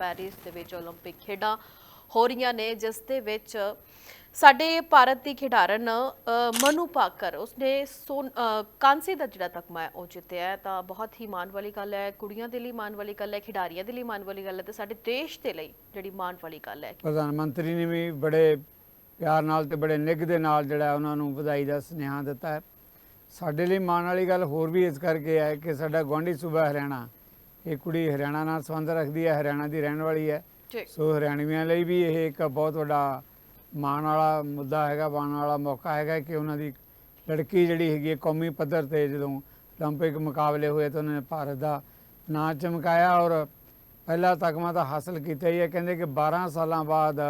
Paris ਦੇ ਵਿੱਚ 올림픽 ਖੇਡਾਂ ਹੋ ਰਹੀਆਂ ਨੇ ਜਿਸ ਦੇ ਵਿੱਚ ਸਾਡੇ ਭਾਰਤ ਦੀ ਖਿਡਾਰਨ ਅ, ਮਨੂ ਪਾਕਰ ਉਸਨੇ ਸੋਨ ਅ, ਕਾਂਸੇ ਦਾ ਜਿਹੜਾ ਤਕਮਾ ਹੈ ਉਹ ਜਿੱਤਿਆ ਹੈ ਤਾਂ ਬਹੁਤ ਹੀ ਮਾਣ ਵਾਲੀ ਗੱਲ ਹੈ ਕੁੜੀਆਂ ਦੇ ਲਈ ਮਾਣ ਵਾਲੀ ਗੱਲ ਹੈ ਖਿਡਾਰੀਆਂ ਦੇ ਲਈ ਮਾਣ ਵਾਲੀ ਗੱਲ ਹੈ ਤੇ ਸਾਡੇ ਦੇਸ਼ ਦੇ ਲਈ ਜਿਹੜੀ ਮਾਣ ਵਾਲੀ ਗੱਲ ਹੈ ਪ੍ਰਧਾਨ ਮੰਤਰੀ ਨੇ ਵੀ ਬੜੇ ਪਿਆਰ ਨਾਲ ਤੇ ਬੜੇ ਨਿੱਘ ਦੇ ਨਾਲ ਜਿਹੜਾ ਉਹਨਾਂ ਨੂੰ ਵਧਾਈ ਦਾ ਸੁਨੇਹਾ ਦਿੱਤਾ ਹੈ ਸਾਡੇ ਲਈ ਮਾਣ ਵਾਲੀ ਗੱਲ ਹੋਰ ਵੀ ਇਸ ਕਰਕੇ ਹੈ ਕਿ ਸਾਡਾ ਗੁਆਂਢੀ ਸੂਬਾ ਹਰਿਆਣਾ ਇਹ ਕੁੜੀ ਹਰਿਆਣਾ ਨਾਲ ਸੰਬੰਧ ਰੱਖਦੀ ਹੈ ਹਰਿਆਣਾ ਦੀ ਰਹਿਣ ਵਾਲੀ ਹੈ ਜੀ ਸੋ ਹਰਿਆਣਵੀਆਂ ਲਈ ਵੀ ਇਹ ਇੱਕ ਬਹੁਤ ਵੱਡਾ ਮਾਣ ਵਾਲਾ ਮੁੱਦਾ ਹੈਗਾ ਮਾਣ ਵਾਲਾ ਮੌਕਾ ਹੈਗਾ ਕਿ ਉਹਨਾਂ ਦੀ ਲੜਕੀ ਜਿਹੜੀ ਹੈਗੀ ਹੈ ਕੌਮੀ ਪੱਧਰ ਤੇ ਜਦੋਂ 올림픽 ਮੁਕਾਬਲੇ ਹੋਏ ਤਾਂ ਉਹਨਾਂ ਨੇ ਭਾਰਤ ਦਾ ਨਾਂ ਚਮਕਾਇਆ ਔਰ ਪਹਿਲਾ ਤਗਮਾ ਤਾਂ ਹਾਸਲ ਕੀਤਾ ਹੀ ਹੈ ਕਹਿੰਦੇ ਕਿ 12 ਸਾਲਾਂ ਬਾਅਦ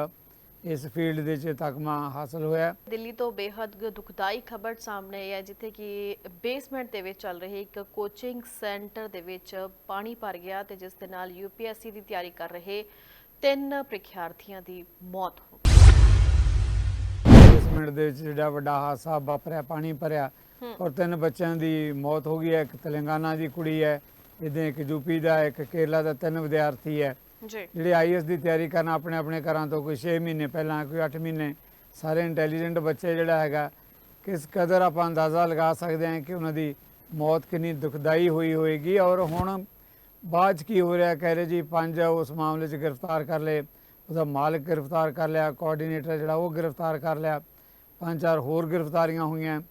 ਇਸ ਫੀਲਡ ਦੇ ਵਿੱਚ ਤਗਮਾ ਹਾਸਲ ਹੋਇਆ। ਦਿੱਲੀ ਤੋਂ ਬੇਹੱਦ ਦੁਖਦਾਈ ਖਬਰ ਸਾਹਮਣੇ ਆਈ ਹੈ ਜਿੱਥੇ ਕਿ ਬੇਸਮੈਂਟ ਦੇ ਵਿੱਚ ਚੱਲ ਰਹੇ ਇੱਕ ਕੋਚਿੰਗ ਸੈਂਟਰ ਦੇ ਵਿੱਚ ਪਾਣੀ ਭਰ ਗਿਆ ਤੇ ਜਿਸ ਦੇ ਨਾਲ ਯੂਪੀਐਸਸੀ ਦੀ ਤਿਆਰੀ ਕਰ ਰਹੇ ਤਿੰਨ ਪ੍ਰੀਖਿਆਰਥੀਆਂ ਦੀ ਮੌਤ ਹੋ ਗਈ। ਇਸ ਮਿੰਟ ਦੇ ਵਿੱਚ ਜਿਹੜਾ ਵੱਡਾ ਹਾਦਸਾ ਵਾਪਰਿਆ ਪਾਣੀ ਭਰਿਆ। ਔਰ ਤਿੰਨ ਬੱਚਿਆਂ ਦੀ ਮੌਤ ਹੋ ਗਈ ਹੈ। ਇੱਕ ਤੇਲੰਗਾਨਾ ਦੀ ਕੁੜੀ ਹੈ ਇਦਾਂ ਇੱਕ ਯੂਪੀ ਦਾ ਇੱਕ ਕੇਰਲਾ ਦਾ ਤਿੰਨ ਵਿਦਿਆਰਥੀ ਹੈ। ਜੀ। ਜਿਹੜੇ ਆਈਐਸ ਦੀ ਤਿਆਰੀ ਕਰਨ ਆਪਣੇ ਆਪਣੇ ਘਰਾਂ ਤੋਂ ਕੋਈ 6 ਮਹੀਨੇ ਪਹਿਲਾਂ, ਕੋਈ 8 ਮਹੀਨੇ, ਸਾਰੇ ਇੰਟੈਲੀਜੈਂਟ ਬੱਚੇ ਜਿਹੜਾ ਹੈਗਾ, ਕਿਸ ਕਦਰ ਆਪਾਂ ਅੰਦਾਜ਼ਾ ਲਗਾ ਸਕਦੇ ਹਾਂ ਕਿ ਉਹਨਾਂ ਦੀ ਮੌਤ ਕਿੰਨੀ ਦੁਖਦਾਈ ਹੋਈ ਹੋਏਗੀ। ਔਰ ਹੁਣ ਬਾਅਦ 'ਚ ਕੀ ਹੋ ਰਿਹਾ, ਕਹਿ ਰਹੇ ਜੀ, ਪੰਜ ਉਸ ਮਾਮਲੇ 'ਚ ਗ੍ਰਿਫਤਾਰ ਕਰ ਲਏ, ਉਹਦਾ ਮਾਲਕ ਗ੍ਰਿਫਤਾਰ ਕਰ ਲਿਆ ਕੋਆਰਡੀਨੇਟਰ ਜਿਹੜਾ ਉਹ ਗ੍ਰਿਫਤਾਰ ਕਰ ਲਿਆ, ਪੰਜ ਚਾਰ ਹੋਰ ਗ੍ਰਿਫਤਾਰੀਆਂ ਹੋਈਆਂ।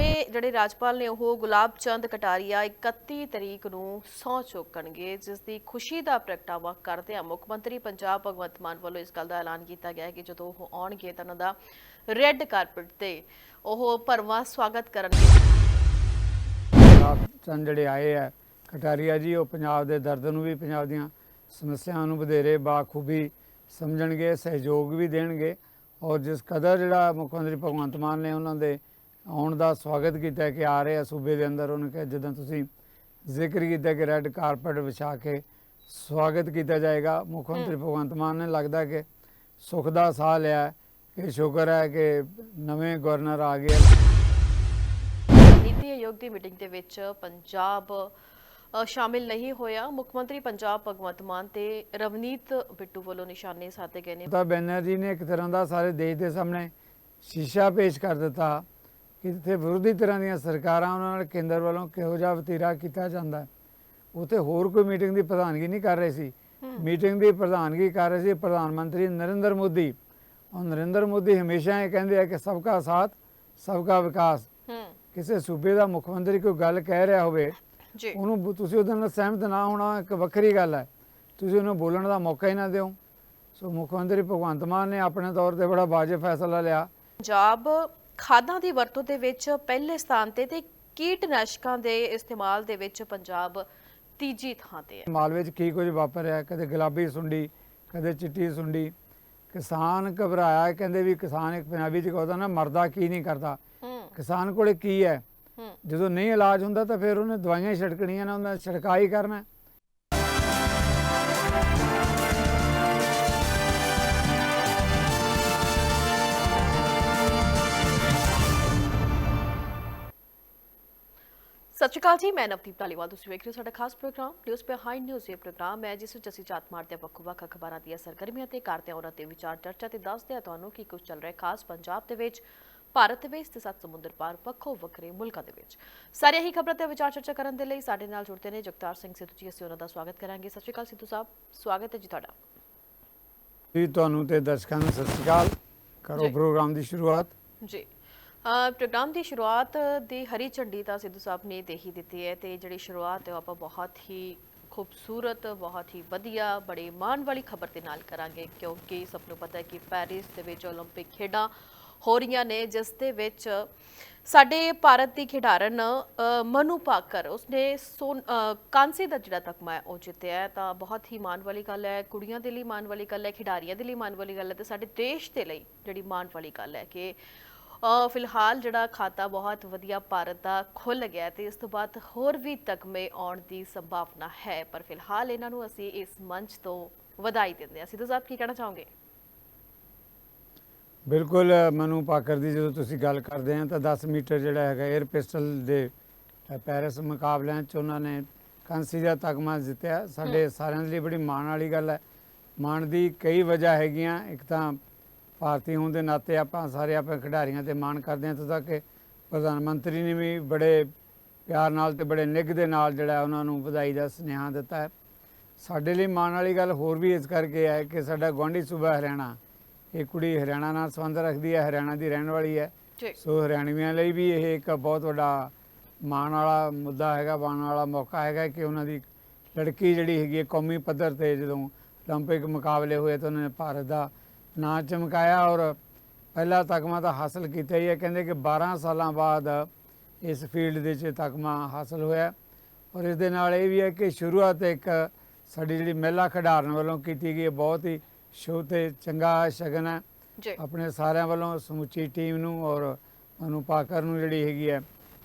ਨਵੇਂ ਜਿਹੜੇ ਰਾਜਪਾਲ ਨੇ ਉਹ ਗੁਲਾਬ ਚੰਦ ਕਟਾਰੀਆ 31 ਤਰੀਕ ਨੂੰ ਸਹੁੰ ਚੁੱਕਣਗੇ ਜਿਸ ਦੀ ਖੁਸ਼ੀ ਦਾ ਪ੍ਰਗਟਾਵਾ ਕਰਦੇ ਕਰਦਿਆਂ ਮੁੱਖ ਮੰਤਰੀ ਪੰਜਾਬ ਭਗਵੰਤ ਮਾਨ ਵੱਲੋਂ ਇਸ ਗੱਲ ਦਾ ਐਲਾਨ ਕੀਤਾ ਗਿਆ ਹੈ ਕਿ ਜਦੋਂ ਉਹ ਆਉਣਗੇ ਤਾਂ ਉਹਨਾਂ ਦਾ ਰੈੱਡ ਕਾਰਪਟ ਤੇ ਉਹ ਭਰਵਾਂ ਸਵਾਗਤ ਕਰਨਗੇ। ਗੁਲਾਬ ਚੰਦ ਜਿਹੜੇ ਆਏ ਆ, ਕਟਾਰੀਆ ਜੀ, ਉਹ ਪੰਜਾਬ ਦੇ ਦਰਦ ਨੂੰ ਵੀ, ਪੰਜਾਬ ਦੀਆਂ ਸਮੱਸਿਆਵਾਂ ਨੂੰ ਵਧੇਰੇ ਬਾਖੂਬੀ ਸਮਝਣਗੇ, ਸਹਿਯੋਗ ਵੀ ਦੇਣਗੇ ਔਰ ਜਿਸ ਕਦਰ ਜਿਹੜਾ ਮੁੱਖ ਮੰਤਰੀ ਭਗਵੰਤ ਮਾਨ ਨੇ ਉਹਨਾਂ ਦੇ ਆਉਣ ਦਾ ਸਵਾਗਤ ਕੀਤਾ ਕਿ ਆ ਰਹੇ ਆ ਸੂਬੇ ਦੇ ਅੰਦਰ। ਉਹਨਾਂ ਕਿ ਜਦੋਂ ਤੁਸੀਂ ਜ਼ਿਕਰ ਕੀਤਾ ਕਿ ਰੈੱਡ ਕਾਰਪਟ ਵਿਛਾ ਕੇ ਸਵਾਗਤ ਕੀਤਾ ਜਾਏਗਾ ਮੁੱਖ ਮੰਤਰੀ ਭਗਵੰਤ ਮਾਨ ਨੇ ਲੱਗਦਾ ਕਿ ਸੁੱਖ ਦਾ ਸਾਹ ਲਿਆ ਕਿ ਸ਼ੁਕਰ ਹੈ ਕਿ ਨਵੇਂ ਗਵਰਨਰ ਆ ਗਏ ਨੀਤੀ ਆਯੋਗ ਦੀ ਮੀਟਿੰਗ ਦੇ ਵਿੱਚ ਪੰਜਾਬ ਸ਼ਾਮਿਲ ਨਹੀਂ ਹੋਇਆ। ਮੁੱਖ ਮੰਤਰੀ ਪੰਜਾਬ ਭਗਵੰਤ ਮਾਨ ਤੇ ਰਵਨੀਤ ਬਿੱਟੂ ਵੱਲੋਂ ਨਿਸ਼ਾਨੇ ਸਾਧੇ ਗਏ ਨੇ। ਮਮਤਾ ਬੈਨਰਜੀ ਨੇ ਇੱਕ ਤਰ੍ਹਾਂ ਦਾ ਸਾਰੇ ਦੇਸ਼ ਦੇ ਸਾਹਮਣੇ ਸ਼ੀਸ਼ਾ ਪੇਸ਼ ਕਰ ਦਿੱਤਾ। ਕਿ ਇੱਥੇ ਵਿਰੋਧੀ ਤਰ੍ਹਾਂ ਦੀਆਂ ਸਰਕਾਰਾਂ ਉਹਨਾਂ ਨਾਲ ਕੇਂਦਰ ਵੱਲੋਂ ਕਿਹੋ ਜਿਹਾ ਵਤੀਰਾ ਕੀਤਾ ਜਾਂਦਾ। ਉੱਥੇ ਹੋਰ ਕੋਈ ਮੀਟਿੰਗ ਦੀ ਪ੍ਰਧਾਨਗੀ ਨਹੀਂ ਕਰ ਰਹੇ ਸੀ। ਮੀਟਿੰਗ ਦੀ ਪ੍ਰਧਾਨਗੀ ਕਰ ਰਹੇ ਸੀ ਪ੍ਰਧਾਨ ਮੰਤਰੀ ਨਰਿੰਦਰ ਮੋਦੀ। ਔਰ ਨਰਿੰਦਰ ਮੋਦੀ ਹਮੇਸ਼ਾ ਇਹ ਕਹਿੰਦੇ ਆ ਕਿ ਸਬਕਾ ਸਾਥ ਸਬਕਾ ਵਿਕਾਸ। ਹੂੰ। ਕਿਸੇ ਸੂਬੇ ਦਾ ਮੁੱਖ ਮੰਤਰੀ ਕੋਈ ਗੱਲ ਕਹਿ ਰਿਹਾ ਹੋਵੇ ਜੀ। ਉਹਨੂੰ ਤੁਸੀਂ ਉਹਦੇ ਨਾਲ ਸਹਿਮਤ ਨਾ ਹੋਣਾ ਇੱਕ ਵੱਖਰੀ ਗੱਲ ਹੈ। ਤੁਸੀਂ ਉਹਨੂੰ ਬੋਲਣ ਦਾ ਮੌਕਾ ਹੀ ਨਾ ਦਿਓ। ਸੋ ਮੁੱਖ ਮੰਤਰੀ ਭਗਵੰਤ ਮਾਨ ਨੇ ਆਪਣੇ ਤੌਰ ਤੇ ਬੜਾ ਵਾਜਬ ਫੈਸਲਾ ਲਿਆ। ਪੰਜਾਬ ਖਾਦਾਂ ਦੀ ਵਰਤੋਂ ਦੇ ਵਿੱਚ ਪਹਿਲੇ ਸਥਾਨ ਤੇ ਤੇ ਕੀਟਨਾਸ਼ਕਾਂ ਦੇ ਇਸਤੇਮਾਲ ਦੇ ਵਿੱਚ ਪੰਜਾਬ ਤੀਜੀ ਥਾਂ ਤੇ ਹੈ। ਮਾਲਵੇ 'ਚ ਕੀ ਕੁਝ ਵਾਪਰਿਆ? ਕਦੇ ਗੁਲਾਬੀ ਸੁੰਡੀ ਕਦੇ ਚਿੱਟੀ ਸੁੰਡੀ। ਕਿਸਾਨ ਘਬਰਾਇਆ ਕਹਿੰਦੇ ਵੀ ਕਿਸਾਨ ਇੱਕ ਪੰਜਾਬੀ 'ਚ ਕਹਦਾ ਨਾ ਮਰਦਾ ਕੀ ਨਹੀਂ ਕਰਦਾ। ਕਿਸਾਨ ਕੋਲੇ ਕੀ ਹੈ? ਜਦੋਂ ਨਹੀਂ ਇਲਾਜ ਹੁੰਦਾ ਤਾਂ ਫਿਰ ਉਹਨੇ ਦਵਾਈਆਂ ਛਿੜਕਣੀਆਂ ਨੇ ਉਹਨਾਂ ਛਿੜਕਾ ਹੀ ਕਰਨਾ। ਸਤਿ ਸ਼੍ਰੀ ਅਕਾਲ ਜੀ ਮੈਂ ਨਵਦੀਪ ਧਾਲੀਵਾਲ ਤੁਸੀਂ ਵੇਖ ਰਹੇ ਹੋ ਸਾਡਾ ਖਾਸ ਪ੍ਰੋਗਰਾਮ ਨਿਊਜ਼ ਬਿਹਾਈਂਡ ਨਿਊਜ਼ ਇਹ ਪ੍ਰੋਗਰਾਮ ਹੈ ਜਿਸ ਵਿੱਚ ਅਸੀਂ ਜਾਤ ਮਾਰਦੇ ਹਾਂ ਵੱਖ-ਵੱਖ ਅਖਬਾਰਾਂ ਦੀਆਂ ਸਰਗਰਮੀਆਂ ਤੇ ਕਰਦੇ ਹਾਂ ਉਹਨਾਂ ਤੇ ਵਿਚਾਰ ਚਰਚਾ ਤੇ ਦੱਸਦੇ ਹਾਂ ਤੁਹਾਨੂੰ ਕੀ ਕੁਝ ਚੱਲ ਰਿਹਾ ਖਾਸ ਪੰਜਾਬ ਦੇ ਵਿੱਚ ਭਾਰਤ ਵਿੱਚ ਤੇ ਸੱਤ ਸਮੁੰਦਰ ਪਾਰ ਵੱਖੋ ਵੱਖਰੇ ਮੁਲਕਾਂ ਦੇ ਵਿੱਚ। ਸਾਰੀਆਂ ਹੀ ਖਬਰਾਂ ਤੇ ਵਿਚਾਰ ਚਰਚਾ ਕਰਨ ਦੇ ਲਈ ਸਾਡੇ ਨਾਲ ਜੁੜਦੇ ਨੇ ਜਗਤਾਰ ਸਿੰਘ ਸਿੱਧੂ ਜੀ ਅਸੀਂ ਉਹਨਾਂ ਦਾ ਸਵਾਗਤ ਕਰਾਂਗੇ। ਸਤਿ ਸ਼੍ਰੀ ਅਕਾਲ ਸਿੱਧੂ ਸਾਹਿਬ ਸਵਾਗਤ ਹੈ ਜੀ ਤੁਹਾਡਾ। ਜੀ ਤੁਹਾਨੂੰ ਤੇ ਦਰਸ਼ਕਾਂ ਨੂੰ ਸਤਿ ਸ਼੍ਰੀ ਅਕਾਲ। ਕਰੋ। ਪ੍ਰੋਗਰਾਮ ਦੀ ਸ਼ੁਰੂਆਤ। ਜੀ। ਪ੍ਰੋਗਰਾਮ ਦੀ ਸ਼ੁਰੂਆਤ ਦੀ ਹਰੀ ਝੰਡੀ ਤਾਂ ਸਿੱਧੂ ਸਾਹਿਬ ਨੇ ਦੇ ਹੀ ਦਿੱਤੀ ਹੈ ਤੇ ਜਿਹੜੀ ਸ਼ੁਰੂਆਤ ਹੈ ਉਹ ਆਪਾਂ ਬਹੁਤ ਹੀ ਖੂਬਸੂਰਤ ਬਹੁਤ ਹੀ ਵਧੀਆ ਬੜੇ ਮਾਣ ਵਾਲੀ ਖਬਰ ਦੇ ਨਾਲ ਕਰਾਂਗੇ ਕਿਉਂਕਿ ਸਭ ਨੂੰ ਪਤਾ ਹੈ ਕਿ ਪੈਰਿਸ ਦੇ ਵਿੱਚ 올림픽 ਖੇਡਾਂ ਹੋ ਰਹੀਆਂ ਨੇ ਜਿਸ ਦੇ ਵਿੱਚ ਸਾਡੇ ਭਾਰਤ ਦੀ ਖਿਡਾਰਨ ਅ, ਮਨੂ ਪਾਕਰ ਉਸਨੇ ਸੋਨ ਅ, ਕਾਂਸੇ ਦਾ ਜਿਹੜਾ ਤਕਮਾ ਹੈ ਉਹ ਜਿੱਤਿਆ ਹੈ ਤਾਂ ਬਹੁਤ ਹੀ ਮਾਣ ਵਾਲੀ ਗੱਲ ਹੈ ਕੁੜੀਆਂ ਦੇ ਲਈ ਮਾਣ ਵਾਲੀ ਗੱਲ ਹੈ ਖਿਡਾਰੀਆਂ ਦੇ ਲਈ ਮਾਣ ਵਾਲੀ ਗੱਲ ਹੈ ਤੇ ਸਾਡੇ ਦੇਸ਼ ਦੇ ਲਈ ਜਿਹੜੀ ਮਾਣ ਵਾਲੀ ਗੱਲ ਹੈ ਕਿ ਅ, ਫਿਲਹਾਲ ਜਿਹੜਾ ਖਾਤਾ ਬਹੁਤ ਵਧੀਆ ਭਾਰਤ ਦਾ ਖੁੱਲ ਗਿਆ ਤੇ ਇਸ ਤੋਂ ਬਾਅਦ ਹੋਰ ਵੀ ਤਕਮੇ ਆਉਣ ਦੀ ਸੰਭਾਵਨਾ ਹੈ। ਪਰ ਫਿਲਹਾਲ ਇਹਨਾਂ ਨੂੰ ਅਸੀਂ ਇਸ ਮੰਚ ਤੋਂ ਵਧਾਈ ਦਿੰਦੇ ਹਾਂ। ਸਿੱਧੂ ਸਾਹਿਬ ਕੀ ਕਹਿਣਾ ਚਾਹੋਗੇ? ਬਿਲਕੁਲ ਮਨੂ ਪਾਕਰ ਦੀ ਜਦੋਂ ਤੁਸੀਂ ਗੱਲ ਕਰਦੇ ਆ ਤਾਂ 10 ਮੀਟਰ ਜਿਹੜਾ ਹੈਗਾ 에ਅਰ ਪਿਸਟਲ ਦੇ ਪੈਰਿਸ ਮੁਕਾਬਲਿਆਂ 'ਚ ਉਹਨਾਂ ਨੇ ਕਾਂਸੀ ਦਾ ਤਗਮਾ ਜਿੱਤਿਆ। ਸਾਡੇ ਸਾਰਿਆਂ ਦੇ ਲਈ ਬੜੀ ਮਾਣ ਵਾਲੀ ਗੱਲ ਹੈ। ਮਾਣ ਦੀ ਕਈ ਵਜ੍ਹਾ ਹੈਗੀਆਂ। ਇੱਕ ਤਾਂ ਭਾਰਤੀ ਹੋਣ ਦੇ ਨਾਤੇ ਆਪਾਂ ਸਾਰੇ ਆਪਣੇ ਖਿਡਾਰੀਆਂ ਤੇ ਮਾਣ ਕਰਦੇ ਹਾਂ ਇੱਥੋਂ ਤੱਕ ਕਿ ਪ੍ਰਧਾਨ ਮੰਤਰੀ ਨੇ ਵੀ ਬੜੇ ਪਿਆਰ ਨਾਲ ਤੇ ਬੜੇ ਨਿੱਘ ਦੇ ਨਾਲ ਜਿਹੜਾ ਉਹਨਾਂ ਨੂੰ ਵਧਾਈ ਦਾ ਸੁਨੇਹਾ ਦਿੱਤਾ ਹੈ ਸਾਡੇ ਲਈ ਮਾਣ ਵਾਲੀ ਗੱਲ ਹੋਰ ਵੀ ਇਸ ਕਰਕੇ ਹੈ ਕਿ ਸਾਡਾ ਗੁਆਂਢੀ ਸੂਬਾ ਹਰਿਆਣਾ ਇਹ ਕੁੜੀ ਹਰਿਆਣਾ ਨਾਲ ਸੰਬੰਧ ਰੱਖਦੀ ਹੈ ਹਰਿਆਣਾ ਦੀ ਰਹਿਣ ਵਾਲੀ ਹੈ ਜੀ ਸੋ ਹਰਿਆਣਵੀਆਂ ਲਈ ਵੀ ਇਹ ਇੱਕ ਬਹੁਤ ਵੱਡਾ ਮਾਣ ਵਾਲਾ ਮੁੱਦਾ ਹੈਗਾ ਮਾਣ ਵਾਲਾ ਮੌਕਾ ਹੈਗਾ ਕਿ ਉਹਨਾਂ ਦੀ ਲੜਕੀ ਜਿਹੜੀ ਹੈਗੀ ਹੈ ਕੌਮੀ ਪੱਧਰ ਤੇ ਜਦੋਂ 올림픽 ਮੁਕਾਬਲੇ ਹੋਏ ਤਾਂ ਉਹਨਾਂ ਨੇ ਭਾਰਤ ਦਾ ਨਾਂ ਚਮਕਾਇਆ ਔਰ ਪਹਿਲਾ ਤਗਮਾ ਤਾਂ ਹਾਸਲ ਕੀਤਾ ਹੀ ਹੈ। ਕਹਿੰਦੇ ਕਿ 12 ਸਾਲਾਂ ਬਾਅਦ ਇਸ ਫੀਲਡ ਦੇ ਵਿੱਚ ਤਗਮਾ ਹਾਸਲ ਹੋਇਆ। ਔਰ ਇਸ ਦੇ ਨਾਲ ਇਹ ਵੀ ਹੈ ਕਿ ਸ਼ੁਰੂਆਤ ਇੱਕ ਸਾਡੀ ਜਿਹੜੀ ਮਹਿਲਾ ਖਿਡਾਰਨ ਵੱਲੋਂ ਕੀਤੀ ਗਈ ਹੈ, ਬਹੁਤ ਹੀ ਸ਼ੁਭ ਤੇ ਚੰਗਾ ਸ਼ਗਨ ਹੈ। ਆਪਣੇ ਸਾਰਿਆਂ ਵੱਲੋਂ ਸਮੁੱਚੀ ਟੀਮ ਨੂੰ ਔਰ ਮਨੂ ਪਾਕਰ ਨੂੰ ਜਿਹੜੀ ਹੈਗੀ ਹੈ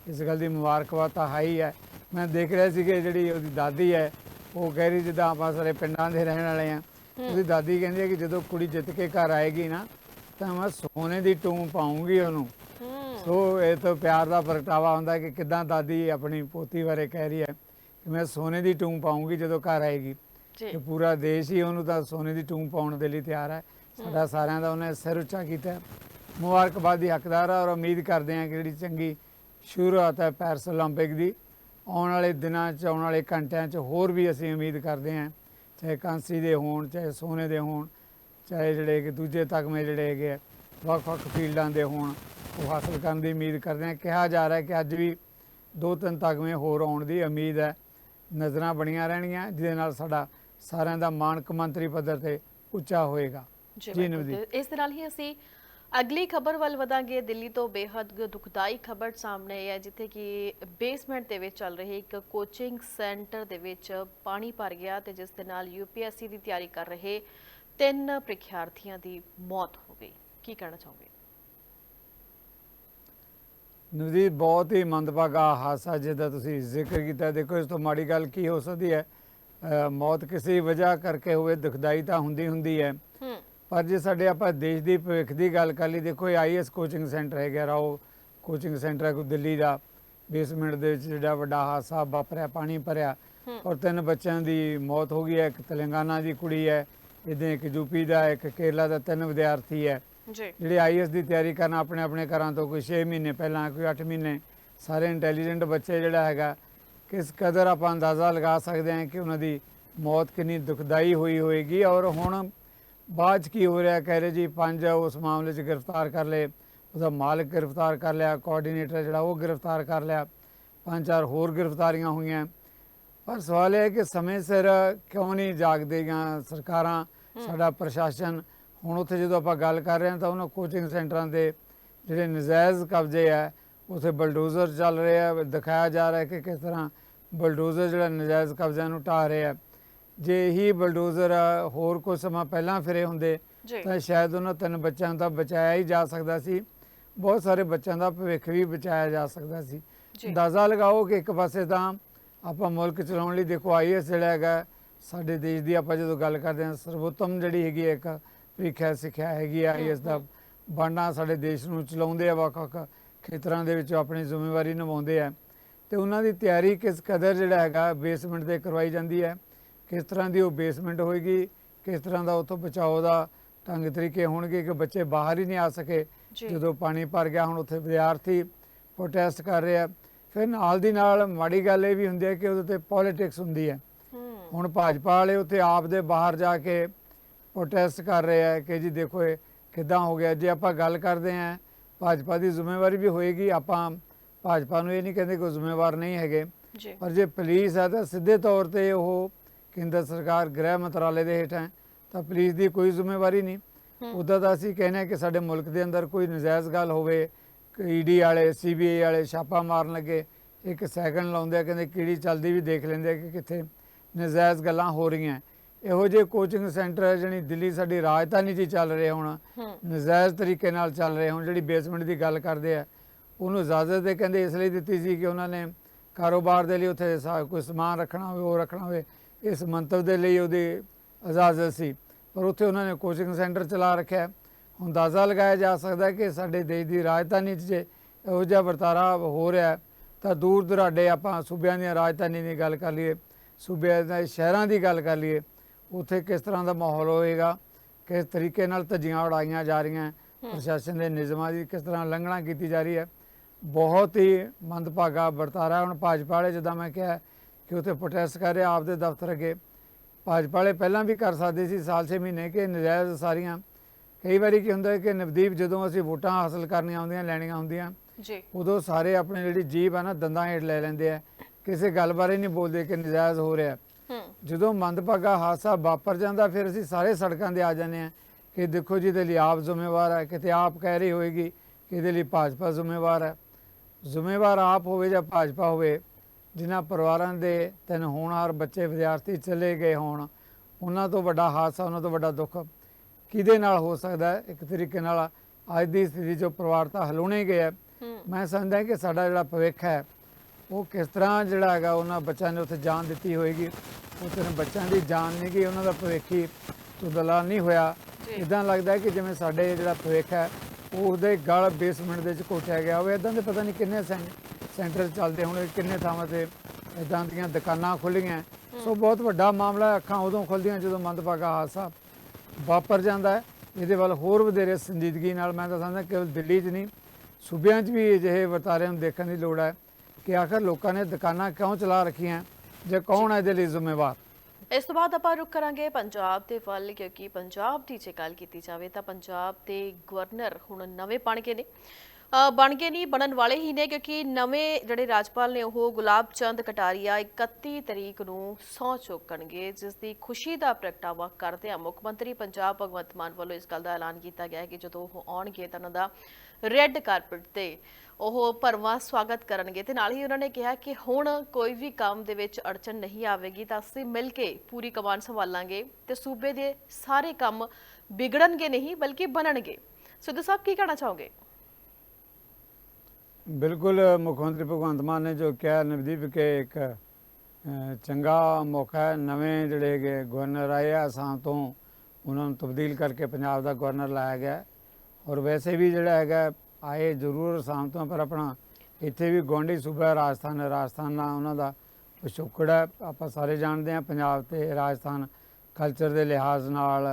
ਇਸ ਗੱਲ ਦੀ ਮੁਬਾਰਕਬਾਦ ਤਾਂ ਹਾਈ ਹੈ। ਮੈਂ ਦੇਖ ਰਿਹਾ ਸੀ ਕਿ ਜਿਹੜੀ ਉਹਦੀ ਦਾਦੀ ਹੈ ਉਹ ਕਹਿ ਰਹੀ ਜਿੱਦਾਂ ਆਪਾਂ ਸਾਰੇ ਪਿੰਡਾਂ ਦੇ ਰਹਿਣ ਵਾਲੇ ਆ ਉਹਦੀ ਦਾਦੀ ਕਹਿੰਦੀ ਹੈ ਕਿ ਜਦੋਂ ਕੁੜੀ ਜਿੱਤ ਕੇ ਘਰ ਆਏਗੀ ਨਾ ਤਾਂ ਮੈਂ ਸੋਨੇ ਦੀ ਟੂਮ ਪਾਉਂਗੀ ਉਹਨੂੰ ਹੂੰ ਸੋ ਇਹ ਤਾਂ ਪਿਆਰ ਦਾ ਪ੍ਰਗਟਾਵਾ ਹੁੰਦਾ ਕਿ ਕਿਦਾਂ ਦਾਦੀ ਆਪਣੀ ਪੋਤੀ ਬਾਰੇ ਕਹਿ ਰਹੀ ਹੈ ਕਿ ਮੈਂ ਸੋਨੇ ਦੀ ਟੂਮ ਪਾਉਂਗੀ ਜਦੋਂ ਘਰ ਆਏਗੀ ਜੀ ਕਿ ਪੂਰਾ ਦੇਸ਼ ਹੀ ਉਹਨੂੰ ਤਾਂ ਸੋਨੇ ਦੀ ਟੂਮ ਪਾਉਣ ਦੇ ਲਈ ਤਿਆਰ ਹੈ ਸਾਡਾ ਸਾਰਿਆਂ ਦਾ ਉਹਨੇ ਸਿਰ ਉੱਚਾ ਕੀਤਾ ਹੈ। ਮੁਬਾਰਕਬਾਦ ਦੀ ਹੱਕਦਾਰ ਹੈ ਔਰ ਉਮੀਦ ਕਰਦੇ ਹਾਂ ਕਿ ਜਿਹੜੀ ਚੰਗੀ ਸ਼ੁਰੂਆਤ ਹੈ ਪੈਰਿਸ 올림픽 ਦੀ ਆਉਣ ਵਾਲੇ ਦਿਨਾਂ 'ਚ ਆਉਣ ਵਾਲੇ ਘੰਟਿਆਂ 'ਚ ਹੋਰ ਵੀ ਅਸੀਂ ਉਮੀਦ ਕਰਦੇ ਹਾਂ ਚਾਹੇ ਕਾਂਸੀ ਦੇ ਹੋਣ ਚਾਹੇ ਸੋਨੇ ਦੇ ਹੋਣ ਚਾਹੇ ਜਿਹੜੇ ਕਿ ਦੂਜੇ ਤਗਮੇ ਜਿਹੜੇ ਹੈਗੇ ਆ, ਵੱਖ-ਵੱਖ ਫੀਲਡਾਂ ਦੇ ਹੋਣ ਉਹ ਹਾਸਲ ਕਰਨ ਦੀ ਉਮੀਦ ਕਰਦੇ ਹਾਂ ਕਿਹਾ ਜਾ ਰਿਹਾ ਕਿ ਅੱਜ ਵੀ ਦੋ ਤਿੰਨ ਤਗਮੇ ਹੋਰ ਆਉਣ ਦੀ ਉਮੀਦ ਹੈ ਨਜ਼ਰਾਂ ਬਣੀਆਂ ਰਹਿਣਗੀਆਂ ਜਿਹਦੇ ਨਾਲ ਸਾਡਾ ਸਾਰਿਆਂ ਦਾ ਮਾਣਕ ਮੰਤਰੀ ਪੱਧਰ ਤੇ ਉੱਚਾ ਹੋਏਗਾ ਜੀ। ਨਵਦੀਪ। ਇਸ ਦੇ ਨਾਲ ਹੀ ਅਸੀਂ ਅਗਲੀ ਖਬਰ ਵੱਲ ਵਧਾਂਗੇ। ਦਿੱਲੀ ਤੋਂ ਬੇहद ਦੁਖਦਾਈ ਖਬਰ ਸਾਹਮਣੇ ਆਈ ਹੈ ਜਿੱਥੇ ਕਿ ਬੇਸਮੈਂਟ ਦੇ ਵਿੱਚ ਚੱਲ ਰਹੇ ਇੱਕ ਕੋਚਿੰਗ ਸੈਂਟਰ ਦੇ ਵਿੱਚ ਪਾਣੀ ਭਰ ਗਿਆ ਤੇ ਜਿਸ ਦੇ ਨਾਲ ਯੂਪੀਐਸਸੀ ਦੀ ਤਿਆਰੀ ਕਰ ਰਹੇ ਤਿੰਨ ਪ੍ਰੀਖਿਆਰਥੀਆਂ ਦੀ ਮੌਤ ਹੋ ਗਈ। ਕੀ ਕਹਿਣਾ ਚਾਹੋਗੇ? ਨਵਦੀਪ ਬਹੁਤ ਹੀ ਮੰਦਭਾਗਾ ਹਾਦਸਾ ਜਿਹਦਾ ਤੁਸੀਂ ਜ਼ਿਕਰ ਕੀਤਾ। ਦੇਖੋ ਇਸ ਤੋਂ ਮਾੜੀ ਗੱਲ ਕੀ ਹੋ ਸਕਦੀ ਹੈ? ਮੌਤ ਕਿਸੇ ਵਜ੍ਹਾ ਕਰਕੇ ਹੋਵੇ ਦੁਖਦਾਈ ਤਾਂ ਹੁੰਦੀ ਹੁੰਦੀ ਹੂੰ। ਪਰ ਜੇ ਸਾਡੇ ਆਪਾਂ ਦੇਸ਼ ਦੀ ਭਵਿੱਖ ਦੀ ਗੱਲ ਕਰ ਲਈ ਦੇਖੋ ਇਹ ਆਈਐਸ ਕੋਚਿੰਗ ਸੈਂਟਰ ਹੈਗਾ ਰਾਓ ਕੋਚਿੰਗ ਸੈਂਟਰ ਹੈ ਕੋਈ ਦਿੱਲੀ ਦਾ। ਬੇਸਮੈਂਟ ਦੇ ਵਿੱਚ ਜਿਹੜਾ ਵੱਡਾ ਹਾਦਸਾ ਵਾਪਰਿਆ ਪਾਣੀ ਭਰਿਆ। ਔਰ ਤਿੰਨ ਬੱਚਿਆਂ ਦੀ ਮੌਤ ਹੋ ਗਈ ਹੈ ਇੱਕ ਤੇਲੰਗਾਨਾ ਦੀ ਕੁੜੀ ਹੈ ਇਹਦੇ ਇੱਕ ਯੂਪੀ ਦਾ ਇੱਕ ਕੇਰਲਾ ਦਾ ਤਿੰਨ ਵਿਦਿਆਰਥੀ ਹੈ। ਜਿਹੜੇ ਆਈਐਸ ਦੀ ਤਿਆਰੀ ਕਰਨ ਆਪਣੇ ਆਪਣੇ ਘਰਾਂ ਤੋਂ ਕੋਈ 6 ਮਹੀਨੇ ਪਹਿਲਾਂ ਕੋਈ 8 ਮਹੀਨੇ ਸਾਰੇ ਇੰਟੈਲੀਜੈਂਟ ਬੱਚੇ ਜਿਹੜਾ ਹੈਗਾ ਕਿਸ ਕਦਰ ਆਪਾਂ ਅੰਦਾਜ਼ਾ ਲਗਾ ਸਕਦੇ ਹਾਂ ਕਿ ਉਹਨਾਂ ਦੀ ਮੌਤ ਕਿੰਨੀ ਦੁਖਦਾਈ ਹੋਈ ਹੋਏਗੀ ਔਰ ਹੁਣ ਬਾਅਦ 'ਚ ਕੀ ਹੋ ਰਿਹਾ? ਕਹਿ ਰਹੇ ਜੀ, ਪੰਜ ਉਸ ਮਾਮਲੇ 'ਚ ਗ੍ਰਿਫਤਾਰ ਕਰ ਲਏ। ਉਹਦਾ ਮਾਲਕ ਗ੍ਰਿਫਤਾਰ ਕਰ ਲਿਆ ਕੋਆਰਡੀਨੇਟਰ ਜਿਹੜਾ, ਉਹ ਗ੍ਰਿਫਤਾਰ ਕਰ ਲਿਆ। ਪੰਜ ਚਾਰ ਹੋਰ ਗ੍ਰਿਫਤਾਰੀਆਂ ਹੋਈਆਂ। ਪਰ ਸਵਾਲ ਇਹ ਹੈ ਕਿ ਸਮੇਂ ਸਿਰ ਕਿਉਂ ਨਹੀਂ ਜਾਗਦੇਗਾ ਸਰਕਾਰਾਂ, ਸਾਡਾ ਪ੍ਰਸ਼ਾਸਨ? ਹੁਣ ਉੱਥੇ ਜਦੋਂ ਆਪਾਂ ਗੱਲ ਕਰ ਰਹੇ ਹਾਂ ਤਾਂ ਉਹਨਾਂ ਕੋਚਿੰਗ ਸੈਂਟਰਾਂ ਦੇ ਜਿਹੜੇ ਨਜਾਇਜ਼ ਕਬਜ਼ੇ ਆ, ਉੱਥੇ ਬਲਡੋਜ਼ਰ ਚੱਲ ਰਹੇ ਆ, ਦਿਖਾਇਆ ਜਾ ਰਿਹਾ ਕਿ ਕਿਸ ਤਰ੍ਹਾਂ ਬਲਡੋਜ਼ਰ ਜਿਹੜਾ ਨਜਾਇਜ਼ ਕਬਜ਼ਿਆਂ ਨੂੰ ਢਾਹ ਰਿਹਾ। ਜੇ ਹੀ ਬਲਡੋਜ਼ਰ ਹੋਰ ਕੁਝ ਸਮਾਂ ਪਹਿਲਾਂ ਫਿਰੇ ਹੁੰਦੇ ਤਾਂ ਸ਼ਾਇਦ ਉਹਨਾਂ ਤਿੰਨ ਬੱਚਿਆਂ ਦਾ ਬਚਾਇਆ ਹੀ ਜਾ ਸਕਦਾ ਸੀ। ਬਹੁਤ ਸਾਰੇ ਬੱਚਿਆਂ ਦਾ ਭਵਿੱਖ ਵੀ ਬਚਾਇਆ ਜਾ ਸਕਦਾ ਸੀ। ਅੰਦਾਜ਼ਾ ਲਗਾਓ ਕਿ ਇੱਕ ਪਾਸੇ ਤਾਂ ਆਪਾਂ ਮੁਲਕ ਚਲਾਉਣ ਲਈ ਦੇਖੋ ਆਈਐਸ ਜਿਹੜਾ ਹੈਗਾ ਸਾਡੇ ਦੇਸ਼ ਦੀ ਆਪਾਂ ਜਦੋਂ ਗੱਲ ਕਰਦੇ ਹਾਂ ਸਰਵੋਤਮ ਜਿਹੜੀ ਹੈਗੀ ਇੱਕ ਪ੍ਰੀਖਿਆ ਸਿੱਖਿਆ ਹੈਗੀ ਆ ਆਈਐਸ ਦਾ ਬਣਨਾ ਸਾਡੇ ਦੇਸ਼ ਨੂੰ ਚਲਾਉਂਦੇ ਆ ਵੱਖ-ਵੱਖ ਖੇਤਰਾਂ ਦੇ ਵਿੱਚ ਆਪਣੀ ਜ਼ਿੰਮੇਵਾਰੀ ਨਿਭਾਉਂਦੇ ਆ। ਤੇ ਉਹਨਾਂ ਦੀ ਤਿਆਰੀ ਕਿਸ ਕਦਰ ਜਿਹੜਾ ਹੈਗਾ ਬੇਸਮੈਂਟ ਤੇ ਕਰਵਾਈ ਜਾਂਦੀ ਹੈ। ਕਿਸ ਤਰ੍ਹਾਂ ਦੀ ਉਹ ਬੇਸਮੈਂਟ ਹੋਏਗੀ ਕਿਸ ਤਰ੍ਹਾਂ ਦਾ ਉਤੋਂ ਬਚਾਓ ਦਾ ਢੰਗ ਤਰੀਕੇ ਹੋਣਗੇ ਕਿ ਬੱਚੇ ਬਾਹਰ ਹੀ ਨਹੀਂ ਆ ਸਕੇ। ਜਦੋਂ ਪਾਣੀ ਭਰ ਗਿਆ ਹੁਣ ਉੱਥੇ ਵਿਦਿਆਰਥੀ ਪ੍ਰੋਟੈਸਟ ਕਰ ਰਹੇ ਆ। ਫਿਰ ਨਾਲ ਦੀ ਨਾਲ ਮਾੜੀ ਗੱਲ ਇਹ ਵੀ ਹੁੰਦੀ ਹੈ ਕਿ ਉਹਦੇ ਤੇ ਪੋਲਿਟਿਕਸ ਹੁੰਦੀ ਹੈ। ਹੁਣ ਭਾਜਪਾ ਵਾਲੇ ਉੱਥੇ ਆਪ ਦੇ ਬਾਹਰ ਜਾ ਕੇ ਪ੍ਰੋਟੈਸਟ ਕਰ ਰਹੇ ਆ ਕਿ ਜੀ ਦੇਖੋ ਇਹ ਕਿਦਾਂ ਹੋ ਗਿਆ। ਜੇ ਆਪਾਂ ਗੱਲ ਕਰਦੇ ਆ ਭਾਜਪਾ ਦੀ ਜ਼ਿੰਮੇਵਾਰੀ ਵੀ ਹੋਏਗੀ। ਆਪਾਂ ਭਾਜਪਾ ਨੂੰ ਇਹ ਨਹੀਂ ਕਹਿੰਦੇ ਕਿ ਉਹ ਜ਼ਿੰਮੇਵਾਰ ਨਹੀਂ ਹੈਗੇ। ਪਰ ਜੇ ਪੁਲਿਸ ਹੈ ਤਾਂ ਸਿੱਧੇ ਤੌਰ ਤੇ ਉਹ ਕੇਂਦਰ ਸਰਕਾਰ ਗ੍ਰਹਿ ਮੰਤਰਾਲੇ ਦੇ ਹੇਠ ਹੈ ਤਾਂ ਪੁਲਿਸ ਦੀ ਕੋਈ ਜ਼ਿੰਮੇਵਾਰੀ ਨਹੀਂ। ਉਦਾਂ ਤਾਂ ਅਸੀਂ ਕਹਿੰਦੇ ਕਿ ਸਾਡੇ ਮੁਲਕ ਦੇ ਅੰਦਰ ਕੋਈ ਨਜਾਇਜ਼ ਗੱਲ ਹੋਵੇ ਈਡੀ ਵਾਲੇ ਸੀਬੀਆਈ ਵਾਲੇ ਛਾਪਾ ਮਾਰਨ ਲੱਗੇ ਇੱਕ ਸੈਕਿੰਡ ਲਾਉਂਦੇ ਆ ਕਹਿੰਦੇ ਕੀੜੀ ਚੱਲਦੀ ਵੀ ਦੇਖ ਲੈਂਦੇ ਆ ਕਿ ਕਿੱਥੇ ਨਜਾਇਜ਼ ਗੱਲਾਂ ਹੋ ਰਹੀਆਂ। ਇਹੋ ਜਿਹੇ ਕੋਚਿੰਗ ਸੈਂਟਰ ਹੈ ਜਿਹੜੀ ਦਿੱਲੀ ਸਾਡੀ ਰਾਜਧਾਨੀ 'ਚ ਚੱਲ ਰਹੇ ਹੁਣ ਨਜਾਇਜ਼ ਤਰੀਕੇ ਨਾਲ ਚੱਲ ਰਹੇ ਹੁਣ ਜਿਹੜੀ ਬੇਸਮੈਂਟ ਦੀ ਗੱਲ ਕਰਦੇ ਆ ਉਹਨੂੰ ਇਜਾਜ਼ਤ ਦੇ ਕਹਿੰਦੇ ਇਸ ਲਈ ਦਿੱਤੀ ਸੀ ਕਿ ਉਹਨਾਂ ਨੇ ਕਾਰੋਬਾਰ ਦੇ ਲਈ ਉੱਥੇ ਕੋਈ ਸਮਾਨ ਰੱਖਣਾ ਹੋਵੇ ਉਹ ਰੱਖਣਾ ਹੋਵੇ। ਇਸ ਮੰਤਵ ਦੇ ਲਈ ਉਹਦੀ ਇਜਾਜ਼ਤ ਸੀ। ਪਰ ਉੱਥੇ ਉਹਨਾਂ ਨੇ ਕੋਚਿੰਗ ਸੈਂਟਰ ਚਲਾ ਰੱਖਿਆ। ਹੁਣ ਅੰਦਾਜ਼ਾ ਲਗਾਇਆ ਜਾ ਸਕਦਾ ਹੈ ਕਿ ਸਾਡੇ ਦੇਸ਼ ਦੀ ਰਾਜਧਾਨੀ 'ਚ ਜੇ ਇਹੋ ਜਿਹਾ ਵਰਤਾਰਾ ਹੋ ਰਿਹਾ ਤਾਂ ਦੂਰ ਦੁਰਾਡੇ ਆਪਾਂ ਸੂਬਿਆਂ ਦੀਆਂ ਰਾਜਧਾਨੀ ਦੀ ਗੱਲ ਕਰ ਲਈਏ ਸੂਬੇ ਦੇ ਸ਼ਹਿਰਾਂ ਦੀ ਗੱਲ ਕਰ ਲਈਏ ਉੱਥੇ ਕਿਸ ਤਰ੍ਹਾਂ ਦਾ ਮਾਹੌਲ ਹੋਏਗਾ ਕਿਸ ਤਰੀਕੇ ਨਾਲ ਧੱਜੀਆਂ ਉਡਾਈਆਂ ਜਾ ਰਹੀਆਂ ਪ੍ਰਸ਼ਾਸਨ ਦੇ ਨਿਯਮਾਂ ਦੀ ਕਿਸ ਤਰ੍ਹਾਂ ਉਲੰਘਣਾ ਕੀਤੀ ਜਾ ਰਹੀ ਹੈ ਬਹੁਤ ਹੀ ਮੰਦਭਾਗਾ ਵਰਤਾਰਾ ਹੁਣ ਭਾਜਪਾ ਵਾਲੇ ਜਿੱਦਾਂ ਮੈਂ ਕਿਹਾ ਕਿ ਉੱਥੇ ਪ੍ਰੋਟੈਸਟ ਕਰ ਰਹੇ ਆਪਦੇ ਦਫ਼ਤਰ ਅੱਗੇ। ਭਾਜਪਾ ਵਾਲੇ ਪਹਿਲਾਂ ਵੀ ਕਰ ਸਕਦੇ ਸੀ ਸਾਲ 6 ਮਹੀਨੇ ਕਿ ਨਜਾਇਜ਼ ਸਾਰੀਆਂ। ਕਈ ਵਾਰੀ ਕੀ ਹੁੰਦਾ ਹੈ ਕਿ ਨਵਦੀਪ ਜਦੋਂ ਅਸੀਂ ਵੋਟਾਂ ਹਾਸਲ ਕਰਨੀਆਂ ਹੁੰਦੀਆਂ ਲੈਣੀਆਂ ਹੁੰਦੀਆਂ ਜੀ। ਉਦੋਂ ਸਾਰੇ ਆਪਣੇ ਜਿਹੜੀ ਜੀਬ ਆ ਨਾ ਦੰਦਾਂ ਹੇਠ ਲੈ ਲੈਂਦੇ ਆ। ਕਿਸੇ ਗੱਲ ਬਾਰੇ ਨਹੀਂ ਬੋਲਦੇ ਕਿ ਨਜਾਇਜ਼ ਹੋ ਰਿਹਾ। ਜਦੋਂ ਮੰਦਭਾਗਾ ਹਾਦਸਾ ਵਾਪਰ ਜਾਂਦਾ ਫਿਰ ਅਸੀਂ ਸਾਰੇ ਸੜਕਾਂ ਤੇ ਆ ਜਾਂਦੇ ਆ ਕਿ ਦੇਖੋ ਜੀ ਇਹਦੇ ਲਈ ਆਪ ਜ਼ਿੰਮੇਵਾਰ ਹੈ ਕਿਤੇ ਆਪ ਕਹਿ ਰਹੀ ਹੋਏਗੀ ਕਿ ਇਹਦੇ ਲਈ ਭਾਜਪਾ ਜ਼ਿੰਮੇਵਾਰ ਹੈ ਜ਼ਿੰਮੇਵਾਰ ਆਪ ਹੋਵੇ ਜਾਂ ਭਾਜਪਾ ਹੋਵੇ ਜਿਨ੍ਹਾਂ ਪਰਿਵਾਰਾਂ ਦੇ ਤਿੰਨ ਹੋਣਹਾਰ ਬੱਚੇ ਵਿਦਿਆਰਥੀ ਚਲੇ ਗਏ ਹੋਣ ਉਹਨਾਂ ਤੋਂ ਵੱਡਾ ਹਾਦਸਾ ਉਹਨਾਂ ਤੋਂ ਵੱਡਾ ਦੁੱਖ ਕਿਹਦੇ ਨਾਲ ਹੋ ਸਕਦਾ ਹੈ? ਇੱਕ ਤਰੀਕੇ ਨਾਲ ਅੱਜ ਦੀ ਸਥਿਤੀ 'ਚੋਂ ਪਰਿਵਾਰ ਤਾਂ ਹਲੂਣੇ ਹੂੰ। ਮੈਂ ਸਮਝਦਾ ਕਿ ਸਾਡਾ ਜਿਹੜਾ ਭਵਿੱਖ ਹੈ ਉਹ ਕਿਸ ਤਰ੍ਹਾਂ ਜਿਹੜਾ ਹੈਗਾ ਉਹਨਾਂ ਬੱਚਿਆਂ ਨੇ ਉੱਥੇ ਜਾਨ ਦਿੱਤੀ ਹੋਏਗੀ। ਤਿੰਨ ਬੱਚਿਆਂ ਦੀ ਜਾਨ ਨਹੀਂ ਗਈ ਉਹਨਾਂ ਦਾ ਭਵਿੱਖ ਹੀ ਤੁਦਲਾ ਨਹੀਂ ਹੋਇਆ। ਜੀ। ਇਦਾਂ ਲੱਗਦਾ ਕਿ ਜਿਵੇਂ ਸਾਡੇ ਜਿਹੜਾ ਭਵਿੱਖ ਹੈ ਉਹ ਉਹਦੇ ਗਲ ਬੇਸਮੈਂਟ ਦੇ ਵਿੱਚ ਕੋਟਿਆ ਗਿਆ ਹੋਵੇ। ਇਦਾਂ ਦੇ ਪਤਾ ਨਹੀਂ ਕਿੰਨੇ ਸੈਂ- ਸੈਂਟਰ ਚੱਲਦੇ ਹੋਣੇ ਕਿੰਨੇ ਥਾਵਾਂ ਤੇ ਇਦਾਂ ਦੀਆਂ ਦੁਕਾਨਾਂ ਖੁੱਲੀਆਂ ਸੋ ਬਹੁਤ ਵੱਡਾ ਮਾਮਲਾ ਹੈ। ਅੱਖਾਂ ਉਦੋਂ ਖੁੱਲਦੀਆਂ ਜਦੋਂ ਮੰਦਭਾਗਾ ਹਾਦਸਾ ਵਾਪਰ ਜਾਂਦਾ ਹੈ। ਇਹਦੇ ਵੱਲ ਹੋਰ ਵਧੇਰੇ ਸੰਜੀਦਗੀ ਨਾਲ ਮੈਂ ਤਾਂ ਸਮਝਦਾ ਕੇਵਲ ਦਿੱਲੀ 'ਚ ਨਹੀਂ, ਸੂਬਿਆਂ 'ਚ ਵੀ ਅਜਿਹੇ ਵਰਤਾਰੇ ਨੂੰ ਦੇਖਣ ਦੀ ਲੋੜ ਹੈ ਕਿ ਆਖਰ ਲੋਕਾਂ ਨੇ ਦੁਕਾਨਾਂ ਕਿਉਂ ਚਲਾ ਰੱਖੀਆਂ ਜੇ ਕੌਣ ਹੈ ਇਹਦੇ ਲਈ ਜ਼ਿੰਮੇਵਾਰ? ਇਸ ਤੋਂ ਬਾਅਦ ਆਪਾਂ ਰੁਕ ਕਰਾਂਗੇ ਪੰਜਾਬ ਦੇ ਵੱਲ, ਕਿਉਂਕਿ ਪੰਜਾਬ ਦੀ ਜੇ ਗੱਲ ਕੀਤੀ ਜਾਵੇ ਤਾਂ ਪੰਜਾਬ ਦੇ ਗਵਰਨਰ ਹੁਣ ਨਵੇਂ ਬਣ ਗਏ ਨੇ। ਬਣ ਗਏ ਨਹੀਂ, ਬਣਨ ਵਾਲੇ ਹੀ ਨੇ ਕਿਉਂਕਿ ਨਵੇਂ ਜਿਹੜੇ ਰਾਜਪਾਲ ਨੇ, ਉਹ ਗੁਲਾਬ ਚੰਦ ਕਟਾਰੀਆ 31 ਤਰੀਕ ਨੂੰ ਸਹੁੰ ਚੁੱਕਣਗੇ ਜਿਸ ਦੀ ਖੁਸ਼ੀ ਦਾ ਪ੍ਰਗਟਾਵਾ ਕਰਦੇ ਆ ਮੁੱਖ ਮੰਤਰੀ ਪੰਜਾਬ ਭਗਵੰਤ ਮਾਨ ਵੱਲੋਂ ਇਸ ਗੱਲ ਦਾ ਐਲਾਨ ਕੀਤਾ ਗਿਆ ਹੈ ਕਿ ਜਦੋਂ ਉਹ ਆਉਣਗੇ ਤਾਂ ਉਹਨਾਂ ਦਾ ਰੈੱਡ ਕਾਰਪਟ ਤੇ ਉਹ ਭਰਵਾਂ ਸਵਾਗਤ ਕਰਨਗੇ। ਤੇ ਨਾਲ ਹੀ ਉਹਨਾਂ ਨੇ ਕਿਹਾ ਕਿ ਹੁਣ ਕੋਈ ਵੀ ਕੰਮ ਦੇ ਵਿੱਚ ਅੜਚਨ ਨਹੀਂ ਆਵੇਗੀ, ਤਾਂ ਅਸੀਂ ਮਿਲ ਕੇ ਪੂਰੀ ਕਮਾਨ ਸੰਭਾਲਾਂਗੇ ਤੇ ਸੂਬੇ ਦੇ ਸਾਰੇ ਕੰਮ ਵਿਗੜਨਗੇ ਨਹੀਂ, ਬਲਕਿ ਬਣਨਗੇ। ਸਿੱਧੂ ਸਾਹਿਬ, ਕੀ ਕਹਿਣਾ ਚਾਹੋਗੇ? ਬਿਲਕੁਲ ਮੁੱਖ ਮੰਤਰੀ ਭਗਵੰਤ ਮਾਨ ਨੇ ਜੋ ਕਿਹਾ, ਨਵਦੀਪ ਕੇ ਇੱਕ ਚੰਗਾ ਮੌਕਾ ਹੈ, ਨਵੇਂ ਜਿਹੜੇ ਹੈਗੇ ਗਵਰਨਰ ਆਏ ਆ ਅਸਾਮ ਤੋਂ, ਉਹਨਾਂ ਨੂੰ ਤਬਦੀਲ ਕਰਕੇ ਪੰਜਾਬ ਦਾ ਗਵਰਨਰ ਲਾਇਆ ਗਿਆ। ਔਰ ਵੈਸੇ ਵੀ ਜਿਹੜਾ ਹੈਗਾ, ਆਏ ਜ਼ਰੂਰ ਅਸਾਮ ਤੋਂ, ਪਰ ਆਪਣਾ ਇੱਥੇ ਵੀ ਗੁਆਂਢੀ ਸੂਬਾ ਰਾਜਸਥਾਨ ਰਾਜਸਥਾਨ ਨਾਲ ਉਹਨਾਂ ਦਾ ਪਿਛੋਕੜ ਹੈ। ਆਪਾਂ ਸਾਰੇ ਜਾਣਦੇ ਹਾਂ ਪੰਜਾਬ ਤੇ ਰਾਜਸਥਾਨ ਕਲਚਰ ਦੇ ਲਿਹਾਜ਼ ਨਾਲ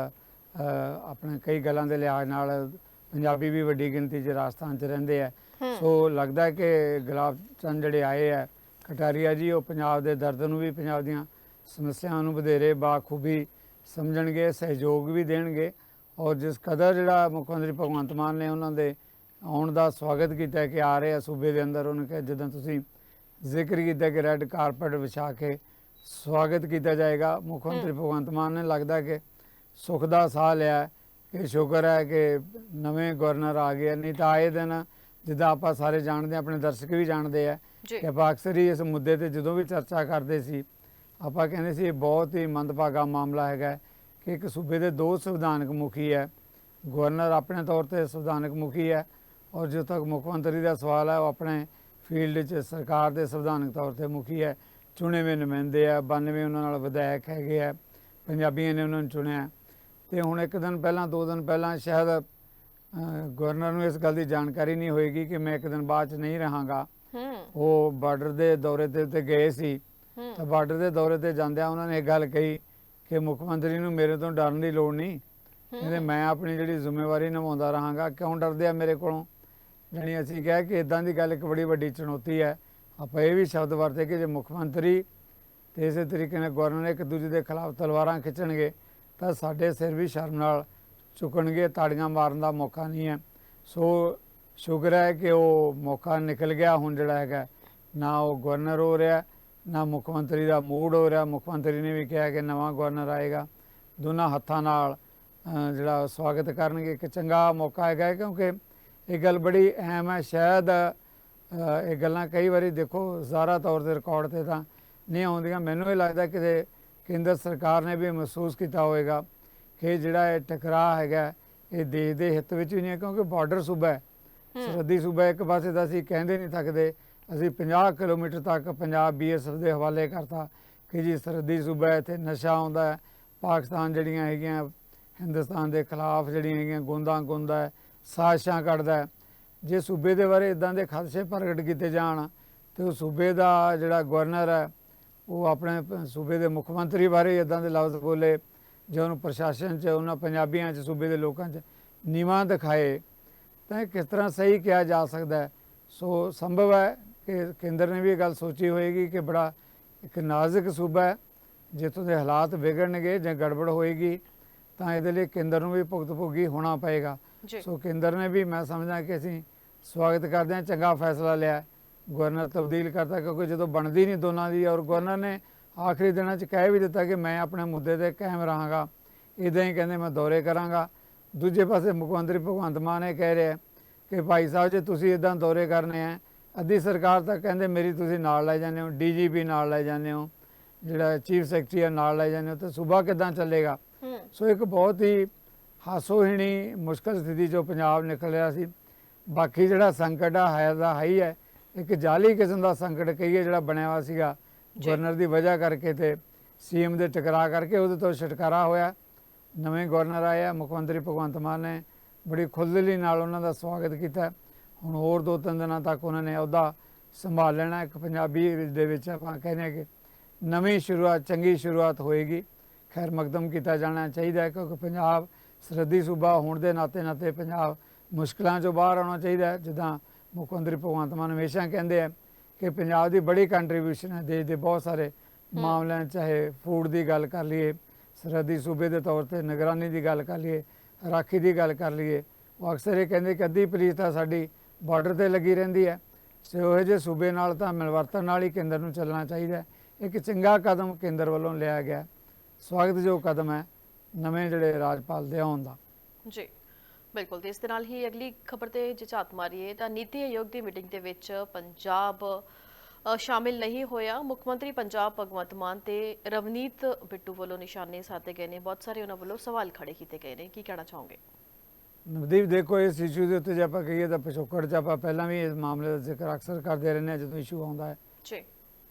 ਆਪਣੇ ਕਈ ਗੱਲਾਂ ਦੇ ਲਿਹਾਜ਼ ਨਾਲ ਪੰਜਾਬੀ ਵੀ ਵੱਡੀ ਗਿਣਤੀ 'ਚ ਰਾਜਸਥਾਨ 'ਚ ਰਹਿੰਦੇ ਆ। ਸੋ ਲੱਗਦਾ ਹੈ ਕਿ ਗੁਲਾਬ ਚੰਦ ਜਿਹੜੇ ਆਏ ਆ ਕਟਾਰੀਆ ਜੀ ਉਹ ਪੰਜਾਬ ਦੇ ਦਰਦ ਨੂੰ ਵੀ ਪੰਜਾਬ ਦੀਆਂ ਸਮੱਸਿਆਵਾਂ ਨੂੰ ਵਧੇਰੇ ਬਾਖੂਬੀ ਸਮਝਣਗੇ ਸਹਿਯੋਗ ਵੀ ਦੇਣਗੇ ਔਰ ਜਿਸ ਕਦਰ ਜਿਹੜਾ ਮੁੱਖ ਮੰਤਰੀ ਭਗਵੰਤ ਮਾਨ ਨੇ ਉਹਨਾਂ ਦੇ ਆਉਣ ਦਾ ਸਵਾਗਤ ਕੀਤਾ ਕਿ ਆ ਰਹੇ ਆ ਸੂਬੇ ਦੇ ਅੰਦਰ ਉਹਨੇ ਕਿਹਾ ਜਦੋਂ ਤੁਸੀਂ ਜ਼ਿਕਰ ਕੀਤਾ ਕਿ ਰੈੱਡ ਕਾਰਪਟ ਵਿਛਾ ਕੇ ਸਵਾਗਤ ਕੀਤਾ ਜਾਏਗਾ। ਮੁੱਖ ਮੰਤਰੀ ਭਗਵੰਤ ਮਾਨ ਨੇ ਲੱਗਦਾ ਕਿ ਸੁੱਖ ਦਾ ਸਾਹ ਲਿਆ ਕਿ ਸ਼ੁਕਰ ਹੈ ਕਿ ਨਵੇਂ ਗਵਰਨਰ ਆ ਗਏ ਨਹੀਂ ਤਾਂ ਆਏ ਦਿਨ ਜਿੱਦਾਂ ਆਪਾਂ ਸਾਰੇ ਜਾਣਦੇ ਹਾਂ ਆਪਣੇ ਦਰਸ਼ਕ ਵੀ ਜਾਣਦੇ ਆ ਕਿ ਆਪਾਂ ਅਕਸਰ ਹੀ ਇਸ ਮੁੱਦੇ ਤੇ ਜਦੋਂ ਵੀ ਚਰਚਾ ਕਰਦੇ ਸੀ ਆਪਾਂ ਕਹਿੰਦੇ ਸੀ ਇਹ ਬਹੁਤ ਹੀ ਮੰਦਭਾਗਾ ਮਾਮਲਾ ਹੈਗਾ ਕਿ ਇੱਕ ਸੂਬੇ ਦੇ ਦੋ ਸੰਵਿਧਾਨਕ ਮੁਖੀ ਹੈ ਗਵਰਨਰ ਆਪਣੇ ਤੌਰ ਤੇ ਸੰਵਿਧਾਨਕ ਮੁਖੀ ਹੈ ਔਰ ਜੋ ਤੱਕ ਮੁੱਖ ਮੰਤਰੀ ਦਾ ਸਵਾਲ ਹੈ ਉਹ ਆਪਣੇ ਫੀਲਡ 'ਚ ਸਰਕਾਰ ਦੇ ਸੰਵਿਧਾਨਕ ਤੌਰ ਤੇ ਮੁਖੀ ਹੈ। ਚੁਣੇ ਹੋਏ ਨੁਮਾਇੰਦੇ ਆ 92 ਉਹਨਾਂ ਨਾਲ ਵਿਧਾਇਕ ਹੈਗੇ ਆ ਪੰਜਾਬੀਆਂ ਨੇ ਉਹਨਾਂ ਨੂੰ ਚੁਣਿਆ। ਤੇ ਹੁਣ ਇੱਕ ਦਿਨ ਪਹਿਲਾਂ ਦੋ ਦਿਨ ਪਹਿਲਾਂ ਸ਼ਾਇਦ ਗਵਰਨਰ ਨੂੰ ਇਸ ਗੱਲ ਦੀ ਜਾਣਕਾਰੀ ਨਹੀਂ ਹੋਏਗੀ ਕਿ ਮੈਂ ਇੱਕ ਦਿਨ ਬਾਅਦ ਚ ਨਹੀਂ ਰਹਾਂਗਾ। ਉਹ ਬਾਰਡਰ ਦੇ ਦੌਰੇ ਤੇ ਉੱਤੇ ਗਏ ਸੀ। ਤਾਂ ਬਾਰਡਰ ਦੇ ਦੌਰੇ ਤੇ ਜਾਂਦਿਆਂ ਉਹਨਾਂ ਨੇ ਇਹ ਗੱਲ ਕਹੀ ਕਿ ਮੁੱਖ ਮੰਤਰੀ ਨੂੰ ਮੇਰੇ ਤੋਂ ਡਰਨ ਦੀ ਲੋੜ ਨਹੀਂ। ਕਹਿੰਦੇ ਮੈਂ ਆਪਣੀ ਜਿਹੜੀ ਜ਼ਿੰਮੇਵਾਰੀ ਨਿਭਾਉਂਦਾ ਰਹਾਂਗਾ। ਕਿਉਂ ਡਰਦੇ ਆ ਮੇਰੇ ਕੋਲੋਂ? ਜਾਣੀ ਅਸੀਂ ਕਿਹਾ ਕਿ ਇਦਾਂ ਦੀ ਗੱਲ ਇੱਕ ਬੜੀ ਵੱਡੀ ਚੁਣੌਤੀ ਹੈ। ਆਪਾਂ ਇਹ ਵੀ ਸ਼ਬਦ ਵਰਤੇ ਕਿ ਜੇ ਮੁੱਖ ਮੰਤਰੀ ਤੇ ਇਸੇ ਤਰੀਕੇ ਨਾਲ ਗਵਰਨਰ ਇੱਕ ਦੂਜੇ ਦੇ ਖਿਲਾਫ ਤਲਵਾਰਾਂ ਖਿੱਚਣਗੇ ਤਾਂ ਸਾਡੇ ਸਿਰ ਵੀ ਸ਼ਰਮ ਨਾਲ ਝੁਕਣਗੇ, ਤਾੜੀਆਂ ਮਾਰਨ ਦਾ ਮੌਕਾ ਨਹੀਂ ਹੈ। ਸੋ ਸ਼ੁਕਰ ਹੈ ਕਿ ਉਹ ਮੌਕਾ ਨਿਕਲ ਗਿਆ, ਹੁਣ ਜਿਹੜਾ ਹੈਗਾ, ਨਾ ਉਹ ਗਵਰਨਰ ਹੋ ਰਿਹਾ, ਨਾ ਮੁੱਖ ਮੰਤਰੀ ਦਾ ਮੂਡ ਹੋ ਰਿਹਾ। ਮੁੱਖ ਮੰਤਰੀ ਨੇ ਵੀ ਕਿਹਾ ਕਿ ਨਵਾਂ ਗਵਰਨਰ ਆਏਗਾ। ਦੋਨਾਂ ਹੱਥਾਂ ਨਾਲ ਜਿਹੜਾ ਸਵਾਗਤ ਕਰਨਗੇ। ਇੱਕ ਚੰਗਾ ਮੌਕਾ ਹੈਗਾ ਹੈ ਕਿਉਂਕਿ ਇਹ ਗੱਲ ਬੜੀ ਅਹਿਮ ਹੈ। ਸ਼ਾਇਦ ਇਹ ਗੱਲਾਂ ਕਈ ਵਾਰੀ ਦੇਖੋ ਜ਼ਾਰਾ ਤੌਰ ਤੇ ਰਿਕਾਰਡ ਤੇ ਤਾਂ ਨਹੀਂ ਆਉਂਦੀਆਂ। ਮੈਨੂੰ ਇਹ ਲੱਗਦਾ ਕਿ ਕੇਂਦਰ ਸਰਕਾਰ ਨੇ ਵੀ ਮਹਿਸੂਸ ਕੀਤਾ ਹੋਵੇਗਾ। ਕਿ ਜਿਹੜਾ ਇਹ ਟਕਰਾਅ ਹੈਗਾ ਇਹ ਦੇਸ਼ ਦੇ ਹਿੱਤ ਵਿੱਚ ਵੀ ਨਹੀਂ ਹੈ ਕਿਉਂਕਿ ਬਾਰਡਰ ਸੂਬਾ ਹੈ। ਸਰਹੱਦੀ ਸੂਬਾ ਇੱਕ ਪਾਸੇ ਤਾਂ ਅਸੀਂ ਕਹਿੰਦੇ ਨਹੀਂ ਥੱਕਦੇ ਅਸੀਂ 50 ਕਿਲੋਮੀਟਰ ਤੱਕ ਪੰਜਾਬ ਬੀਐਸਐਫ ਦੇ ਹਵਾਲੇ ਕਰਤਾ ਕਿ ਜੀ ਸਰਹੱਦੀ ਸੂਬਾ ਹੈ, ਇੱਥੇ ਨਸ਼ਾ ਆਉਂਦਾ ਹੈ। ਪਾਕਿਸਤਾਨ ਜਿਹੜੀਆਂ ਹੈਗੀਆਂ ਹਿੰਦੁਸਤਾਨ ਦੇ ਖਿਲਾਫ ਜਿਹੜੀਆਂ ਹੈਗੀਆਂ ਗੁੰਦਾਂ ਗੁੰਦਾ ਹੈ ਸਾਜ਼ਿਸ਼ਾਂ ਕੱਢਦਾ ਹੈ। ਜੇ ਸੂਬੇ ਦੇ ਬਾਰੇ ਇਦਾਂ ਦੇ ਖਦਸ਼ੇ ਪ੍ਰਗਟ ਕੀਤੇ ਜਾਣ ਤੇ ਉਹ ਸੂਬੇ ਦਾ ਜਿਹੜਾ ਗਵਰਨਰ ਹੈ ਉਹ ਆਪਣੇ ਸੂਬੇ ਦੇ ਮੁੱਖ ਮੰਤਰੀ ਬਾਰੇ ਇਦਾਂ ਦੇ ਲਫ਼ਜ਼ ਬੋਲੇ। ਜੋ ਉਹਨੂੰ ਪ੍ਰਸ਼ਾਸਨ 'ਚ ਉਹਨਾਂ ਪੰਜਾਬੀਆਂ 'ਚ ਸੂਬੇ ਦੇ ਲੋਕਾਂ 'ਚ ਨੀਵਾਂ ਦਿਖਾਏ ਤਾਂ ਇਹ ਕਿਸ ਤਰ੍ਹਾਂ ਸਹੀ ਕਿਹਾ ਜਾ ਸਕਦਾ ਸੋ ਸੰਭਵ ਹੈ ਕਿ ਕੇਂਦਰ ਨੇ ਵੀ ਇਹ ਗੱਲ ਸੋਚੀ ਹੋਏਗੀ ਕਿ ਬੜਾ ਇੱਕ ਨਾਜ਼ੁਕ ਸੂਬਾ ਹੈ ਜਿੱਥੋਂ ਦੇ ਹਾਲਾਤ ਵਿਗੜਨਗੇ ਜਾਂ ਗੜਬੜ ਹੋਏਗੀ ਤਾਂ ਇਹਦੇ ਲਈ ਕੇਂਦਰ ਨੂੰ ਵੀ ਭੁਗਤ ਭੋਗੀ ਹੋਣਾ ਪਏਗਾ। ਸੋ ਕੇਂਦਰ ਨੇ ਵੀ ਮੈਂ ਸਮਝਦਾ ਕਿ ਅਸੀਂ ਸਵਾਗਤ ਕਰਦੇ ਹਾਂ ਚੰਗਾ ਫੈਸਲਾ ਲਿਆ। ਗਵਰਨਰ ਤਬਦੀਲ ਕਰਤਾ ਕਿਉਂਕਿ ਜਦੋਂ ਬਣਦੀ ਨਹੀਂ ਦੋਨਾਂ ਦੀ ਔਰ ਗਵਰਨਰ ਨੇ ਆਖਰੀ ਦਿਨਾਂ 'ਚ ਕਹਿ ਵੀ ਦਿੱਤਾ ਕਿ ਮੈਂ ਆਪਣੇ ਮੁੱਦੇ ਤੇ ਕਾਇਮ ਰਹਾਂਗਾ। ਇਦਾਂ ਹੀ ਕਹਿੰਦੇ ਮੈਂ ਦੌਰੇ ਕਰਾਂਗਾ। ਦੂਜੇ ਪਾਸੇ ਮੁੱਖ ਮੰਤਰੀ ਭਗਵੰਤ ਮਾਨ ਇਹ ਕਹਿ ਰਿਹਾ ਕਿ ਭਾਈ ਸਾਹਿਬ ਜੇ ਤੁਸੀਂ ਇਦਾਂ ਦੌਰੇ ਕਰਨੇ ਆ ਅੱਧੀ ਸਰਕਾਰ ਤਾਂ ਕਹਿੰਦੇ ਮੇਰੀ ਤੁਸੀਂ ਨਾਲ ਲੈ ਜਾਂਦੇ ਹੋ ਡੀਜੀਪੀ ਨਾਲ ਲੈ ਜਾਂਦੇ ਹੋ ਜਿਹੜਾ ਚੀਫ ਸੈਕਟਰੀ ਨਾਲ ਲੈ ਜਾਂਦੇ ਹੋ ਤੇ ਸੂਬਾ ਕਿਦਾਂ ਚੱਲੇਗਾ? ਸੋ ਇੱਕ ਬਹੁਤ ਹੀ ਹਾਸੋਹੀਣੀ ਮੁਸ਼ਕਲ ਸਥਿਤੀ ਚੋਂ ਪੰਜਾਬ ਨਿਕਲ ਰਿਹਾ ਸੀ। ਬਾਕੀ ਜਿਹੜਾ ਸੰਕਟ ਆ ਹੈ ਦਾ ਹੈ ਹੀ ਇੱਕ ਜਾਲੀ ਕਿਸਮ ਦਾ ਸੰਕਟ ਕਹੀਏ ਜਿਹੜਾ ਬਣਿਆ ਹੋਇਆ ਸੀਗਾ। ਜੀ। ਗਵਰਨਰ ਦੀ ਵਜ੍ਹਾ ਕਰਕੇ ਤੇ ਸੀਐਮ ਦੇ ਟਕਰਾ ਕਰਕੇ ਉਹਦੇ ਤੋਂ ਛੁਟਕਾਰਾ ਹੋਇਆ। ਨਵੇਂ ਗਵਰਨਰ ਆਏ ਆ ਮੁੱਖ ਮੰਤਰੀ ਭਗਵੰਤ ਮਾਨ ਨੇ ਬੜੀ ਖੁੱਲ੍ਹਲੀ ਨਾਲ ਉਹਨਾਂ ਦਾ ਸਵਾਗਤ ਕੀਤਾ। ਹੁਣ ਹੋਰ ਦੋ ਤਿੰਨ ਦਿਨਾਂ ਤੱਕ ਉਹਨਾਂ ਨੇ ਅਹੁਦਾ ਸੰਭਾਲ ਲੈਣਾ, ਇੱਕ ਪੰਜਾਬੀ ਦੇ ਵਿੱਚ ਆਪਾਂ ਕਹਿੰਦੇ ਹਾਂ ਕਿ ਨਵੀਂ ਸ਼ੁਰੂਆਤ, ਚੰਗੀ ਸ਼ੁਰੂਆਤ ਹੋਏਗੀ। ਖੈਰ, ਮਕਦਮ ਕੀਤਾ ਜਾਣਾ ਚਾਹੀਦਾ ਕਿਉਂਕਿ ਪੰਜਾਬ ਸਰਹੱਦੀ ਸੂਬਾ ਹੋਣ ਦੇ ਨਾਤੇ ਨਾਤੇ ਪੰਜਾਬ ਮੁਸ਼ਕਲਾਂ ਚੋਂ ਬਾਹਰ ਆਉਣਾ ਚਾਹੀਦਾ ਜਿੱਦਾਂ ਮੁੱਖ ਮੰਤਰੀ ਭਗਵੰਤ ਮਾਨ ਹਮੇਸ਼ਾ ਕਹਿੰਦੇ ਆ ਕਿ ਪੰਜਾਬ ਦੀ ਬੜੀ ਕੰਟਰੀਬਿਊਸ਼ਨ ਹੈ, ਦੇਸ਼ ਦੇ ਬਹੁਤ ਸਾਰੇ ਮਾਮਲਿਆਂ ਚਾਹੇ ਫੂਡ ਦੀ ਗੱਲ ਕਰ ਲਈਏ, ਸਰਹੱਦੀ ਸੂਬੇ ਦੇ ਤੌਰ ਤੇ, ਨਿਗਰਾਨੀ ਦੀ ਗੱਲ ਕਰ ਲਈਏ, ਰਾਖੀ ਦੀ ਗੱਲ ਕਰ ਲਈਏ, ਉਹ ਅਕਸਰ ਇਹ ਕਹਿੰਦੇ ਕਿ ਅੱਧੀ ਪੁਲਿਸ ਤਾਂ ਸਾਡੀ ਬਾਰਡਰ ਤੇ ਲੱਗੀ ਰਹਿੰਦੀ ਹੈ। ਸੋ ਇਹੋ ਜਿਹੇ ਸੂਬੇ ਨਾਲ ਤਾਂ ਮਿਲਵਰਤਨ ਨਾਲ ਹੀ ਕੇਂਦਰ ਨੂੰ ਚੱਲਣਾ ਚਾਹੀਦਾ ਇੱਕ ਚੰਗਾ ਕਦਮ ਕੇਂਦਰ ਵੱਲੋਂ ਲਿਆ ਗਿਆ। ਹੈ। ਸਵਾਗਤਯੋਗ ਕਦਮ ਹੈ ਨਵੇਂ ਜਿਹੜੇ ਰਾਜਪਾਲ ਦੇ ਆਉਣ ਦਾ। ਜੀ। ਬਿਲਕੁਲ ਤੇ ਇਸ ਦੇ ਨਾਲ ਹੀ ਅਗਲੀ ਖਬਰ ਤੇ ਜੇ ਝਾਤ ਮਾਰੀਏ ਤਾਂ ਨੀਤੀ ਆਯੋਗ ਦੀ ਮੀਟਿੰਗ ਦੇ ਵਿੱਚ ਪੰਜਾਬ ਸ਼ਾਮਿਲ ਨਹੀਂ ਹੋਇਆ। ਮੁੱਖ ਮੰਤਰੀ ਪੰਜਾਬ ਭਗਵੰਤ ਮਾਨ ਤੇ ਰਵਨੀਤ ਬਿੱਟੂ ਵੱਲੋਂ ਨਿਸ਼ਾਨੇ ਸਾਧੇ ਗਏ ਨੇ। ਬਹੁਤ ਸਾਰੇ ਉਹਨਾਂ ਵੱਲੋਂ ਸਵਾਲ ਖੜੇ ਕੀਤੇ ਗਏ ਨੇ। ਕੀ ਕਹਿਣਾ ਚਾਹੋਗੇ? ਨਵਦੀਪ ਦੇਖੋ ਇਸ ਇਸ਼ੂ ਦੇ ਉੱਤੇ ਜੇ ਆਪਾਂ ਕਹੀਏ ਤਾਂ ਪਿਛੋਕੜ ਚ ਆਪਾਂ ਪਹਿਲਾਂ ਵੀ ਇਸ ਮਾਮਲੇ ਦਾ ਜ਼ਿਕਰ ਅਕਸਰ ਕਰਦੇ ਰਹਿੰਦੇ ਜਦੋਂ ਇਸ਼ੂ ਆਉਂਦਾ ਹੈ। ਜੀ।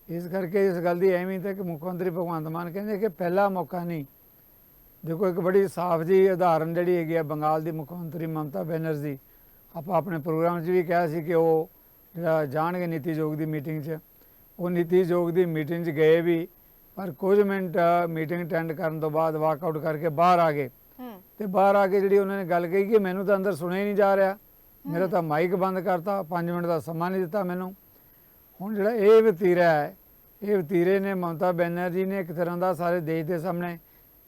ਇਸ ਕਰਕੇ ਇਸ ਗੱਲ ਦੀ ਅਹਿਮੀਅਤ ਹੈ ਕਿ ਮੁੱਖ ਮੰਤਰੀ ਭਗਵੰਤ ਮਾਨ ਕਹਿੰਦੇ ਕਿ ਪਹਿਲਾ ਮੌਕਾ ਨਹੀਂ ਦੇਖੋ ਇੱਕ ਬੜੀ ਸਾਫ਼ ਜੀ ਉਦਾਹਰਨ ਜਿਹੜੀ ਹੈਗੀ ਆ ਬੰਗਾਲ ਦੀ ਮੁੱਖ ਮੰਤਰੀ ਮਮਤਾ ਬੈਨਰਜੀ। ਆਪਾਂ ਆਪਣੇ ਪ੍ਰੋਗਰਾਮ 'ਚ ਵੀ ਕਿਹਾ ਸੀ ਕਿ ਉਹ ਜਿਹੜਾ ਜਾਣਗੇ ਨੀਤੀ ਆਯੋਗ ਦੀ ਮੀਟਿੰਗ 'ਚ ਉਹ ਨੀਤੀ ਆਯੋਗ ਦੀ ਮੀਟਿੰਗ 'ਚ ਗਏ ਵੀ ਪਰ ਕੁਝ ਮਿੰਟ ਮੀਟਿੰਗ ਅਟੈਂਡ ਕਰਨ ਤੋਂ ਬਾਅਦ ਵਾਕਆਊਟ ਕਰਕੇ ਬਾਹਰ ਆ ਗਏ। ਤੇ ਬਾਹਰ ਆ ਕੇ ਜਿਹੜੀ ਉਹਨਾਂ ਨੇ ਗੱਲ ਕਹੀ ਕਿ ਮੈਨੂੰ ਤਾਂ ਅੰਦਰ ਸੁਣਿਆ ਹੀ ਨਹੀਂ ਜਾ ਰਿਹਾ। ਮੇਰਾ ਤਾਂ ਮਾਈਕ ਬੰਦ ਕਰਤਾ 5 ਮਿੰਟ ਦਾ ਸਮਾਂ ਨਹੀਂ ਦਿੱਤਾ ਮੈਨੂੰ। ਹੁਣ ਜਿਹੜਾ ਇਹ ਵਤੀਰਾ ਹੈ ਇਹ ਵਤੀਰੇ ਨੇ ਮਮਤਾ ਬੈਨਰਜੀ ਨੇ ਇੱਕ ਤਰ੍ਹਾਂ ਦਾ ਸਾਰੇ ਦੇਸ਼ ਦੇ ਸਾਹਮਣੇ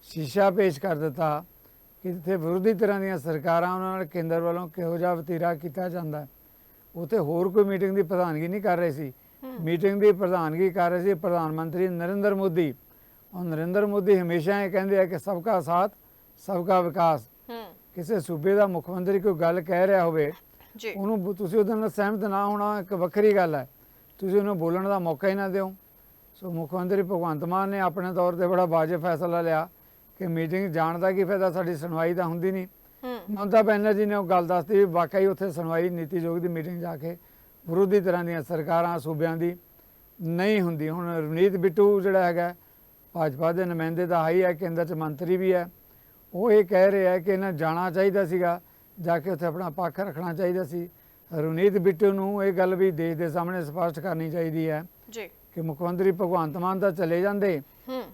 ਸ਼ੀਸ਼ਾ ਪੇਸ਼ ਕਰ ਦਿੱਤਾ ਕਿ ਜਿੱਥੇ ਵਿਰੋਧੀ ਤਰ੍ਹਾਂ ਦੀਆਂ ਸਰਕਾਰਾਂ ਉਹਨਾਂ ਨਾਲ ਕੇਂਦਰ ਵੱਲੋਂ ਕਿਹੋ ਜਿਹਾ ਵਤੀਰਾ ਕੀਤਾ ਜਾਂਦਾ ਉੱਥੇ ਹੋਰ ਕੋਈ ਮੀਟਿੰਗ ਦੀ ਪ੍ਰਧਾਨਗੀ ਨਹੀਂ ਕਰ ਰਹੇ ਸੀ। ਮੀਟਿੰਗ ਦੀ ਪ੍ਰਧਾਨਗੀ ਕਰ ਰਹੇ ਸੀ ਪ੍ਰਧਾਨ ਮੰਤਰੀ ਨਰਿੰਦਰ ਮੋਦੀ। ਔਰ ਨਰਿੰਦਰ ਮੋਦੀ ਹਮੇਸ਼ਾ ਇਹ ਕਹਿੰਦੇ ਆ ਕਿ ਸਬਕਾ ਸਾਥ ਸਬਕਾ ਵਿਕਾਸ। ਹੂੰ। ਕਿਸੇ ਸੂਬੇ ਦਾ ਮੁੱਖ ਮੰਤਰੀ ਕੋਈ ਗੱਲ ਕਹਿ ਰਿਹਾ ਹੋਵੇ ਜੀ। ਉਹਨੂੰ ਤੁਸੀਂ ਉਹਦੇ ਨਾਲ ਸਹਿਮਤ ਨਾ ਹੋਣਾ ਇੱਕ ਵੱਖਰੀ ਗੱਲ ਹੈ। ਤੁਸੀਂ ਉਹਨੂੰ ਬੋਲਣ ਦਾ ਮੌਕਾ ਹੀ ਨਾ ਦਿਓ। ਸੋ ਮੁੱਖ ਮੰਤਰੀ ਭਗਵੰਤ ਮਾਨ ਨੇ ਆਪਣੇ ਤੌਰ ਤੇ ਬੜਾ ਵਾਜਬ ਫੈਸਲਾ ਲਿਆ। ਕਿ ਮੀਟਿੰਗ ਜਾਣ ਦਾ ਕੀ ਫਾਇਦਾ ਸਾਡੀ ਸੁਣਵਾਈ ਤਾਂ ਹੁੰਦੀ ਨਹੀਂ। ਹੂੰ। ਮਮਤਾ ਬੈਨਰਜੀ ਨੇ ਉਹ ਗੱਲ ਦੱਸਤੀ ਵੀ ਵਾਕਈ ਉੱਥੇ ਸੁਣਵਾਈ ਨੀਤੀ ਆਯੋਗ ਦੀ ਮੀਟਿੰਗ ਜਾ ਕੇ ਵਿਰੋਧੀ ਤਰ੍ਹਾਂ ਦੀਆਂ ਸਰਕਾਰਾਂ ਸੂਬਿਆਂ ਦੀ ਨਹੀਂ ਹੁੰਦੀ। ਹੁਣ ਰਵਨੀਤ ਬਿੱਟੂ ਜਿਹੜਾ ਹੈਗਾ ਭਾਜਪਾ ਦੇ ਨੁਮਾਇੰਦੇ ਦਾ ਹਾਈ ਹੈ ਕੇਂਦਰ ਚ ਮੰਤਰੀ ਵੀ ਹੈ। ਉਹ ਇਹ ਕਹਿ ਰਿਹਾ ਹੈ ਕਿ ਇਹਨਾਂ ਜਾਣਾ ਚਾਹੀਦਾ ਸੀਗਾ ਜਾ ਕੇ ਉੱਥੇ ਆਪਣਾ ਪੱਖ ਰੱਖਣਾ ਚਾਹੀਦਾ ਸੀ। ਰਵਨੀਤ ਬਿੱਟੂ ਨੂੰ ਇਹ ਗੱਲ ਵੀ ਦੇਸ਼ ਦੇ ਸਾਹਮਣੇ ਸਪਸ਼ਟ ਕਰਨੀ ਚਾਹੀਦੀ ਹੈ ਜੀ। ਕਿ ਮੁੱਖ ਮੰਤਰੀ ਭਗਵੰਤ ਮਾਨ ਤਾਂ ਚਲੇ ਜਾਂਦੇ।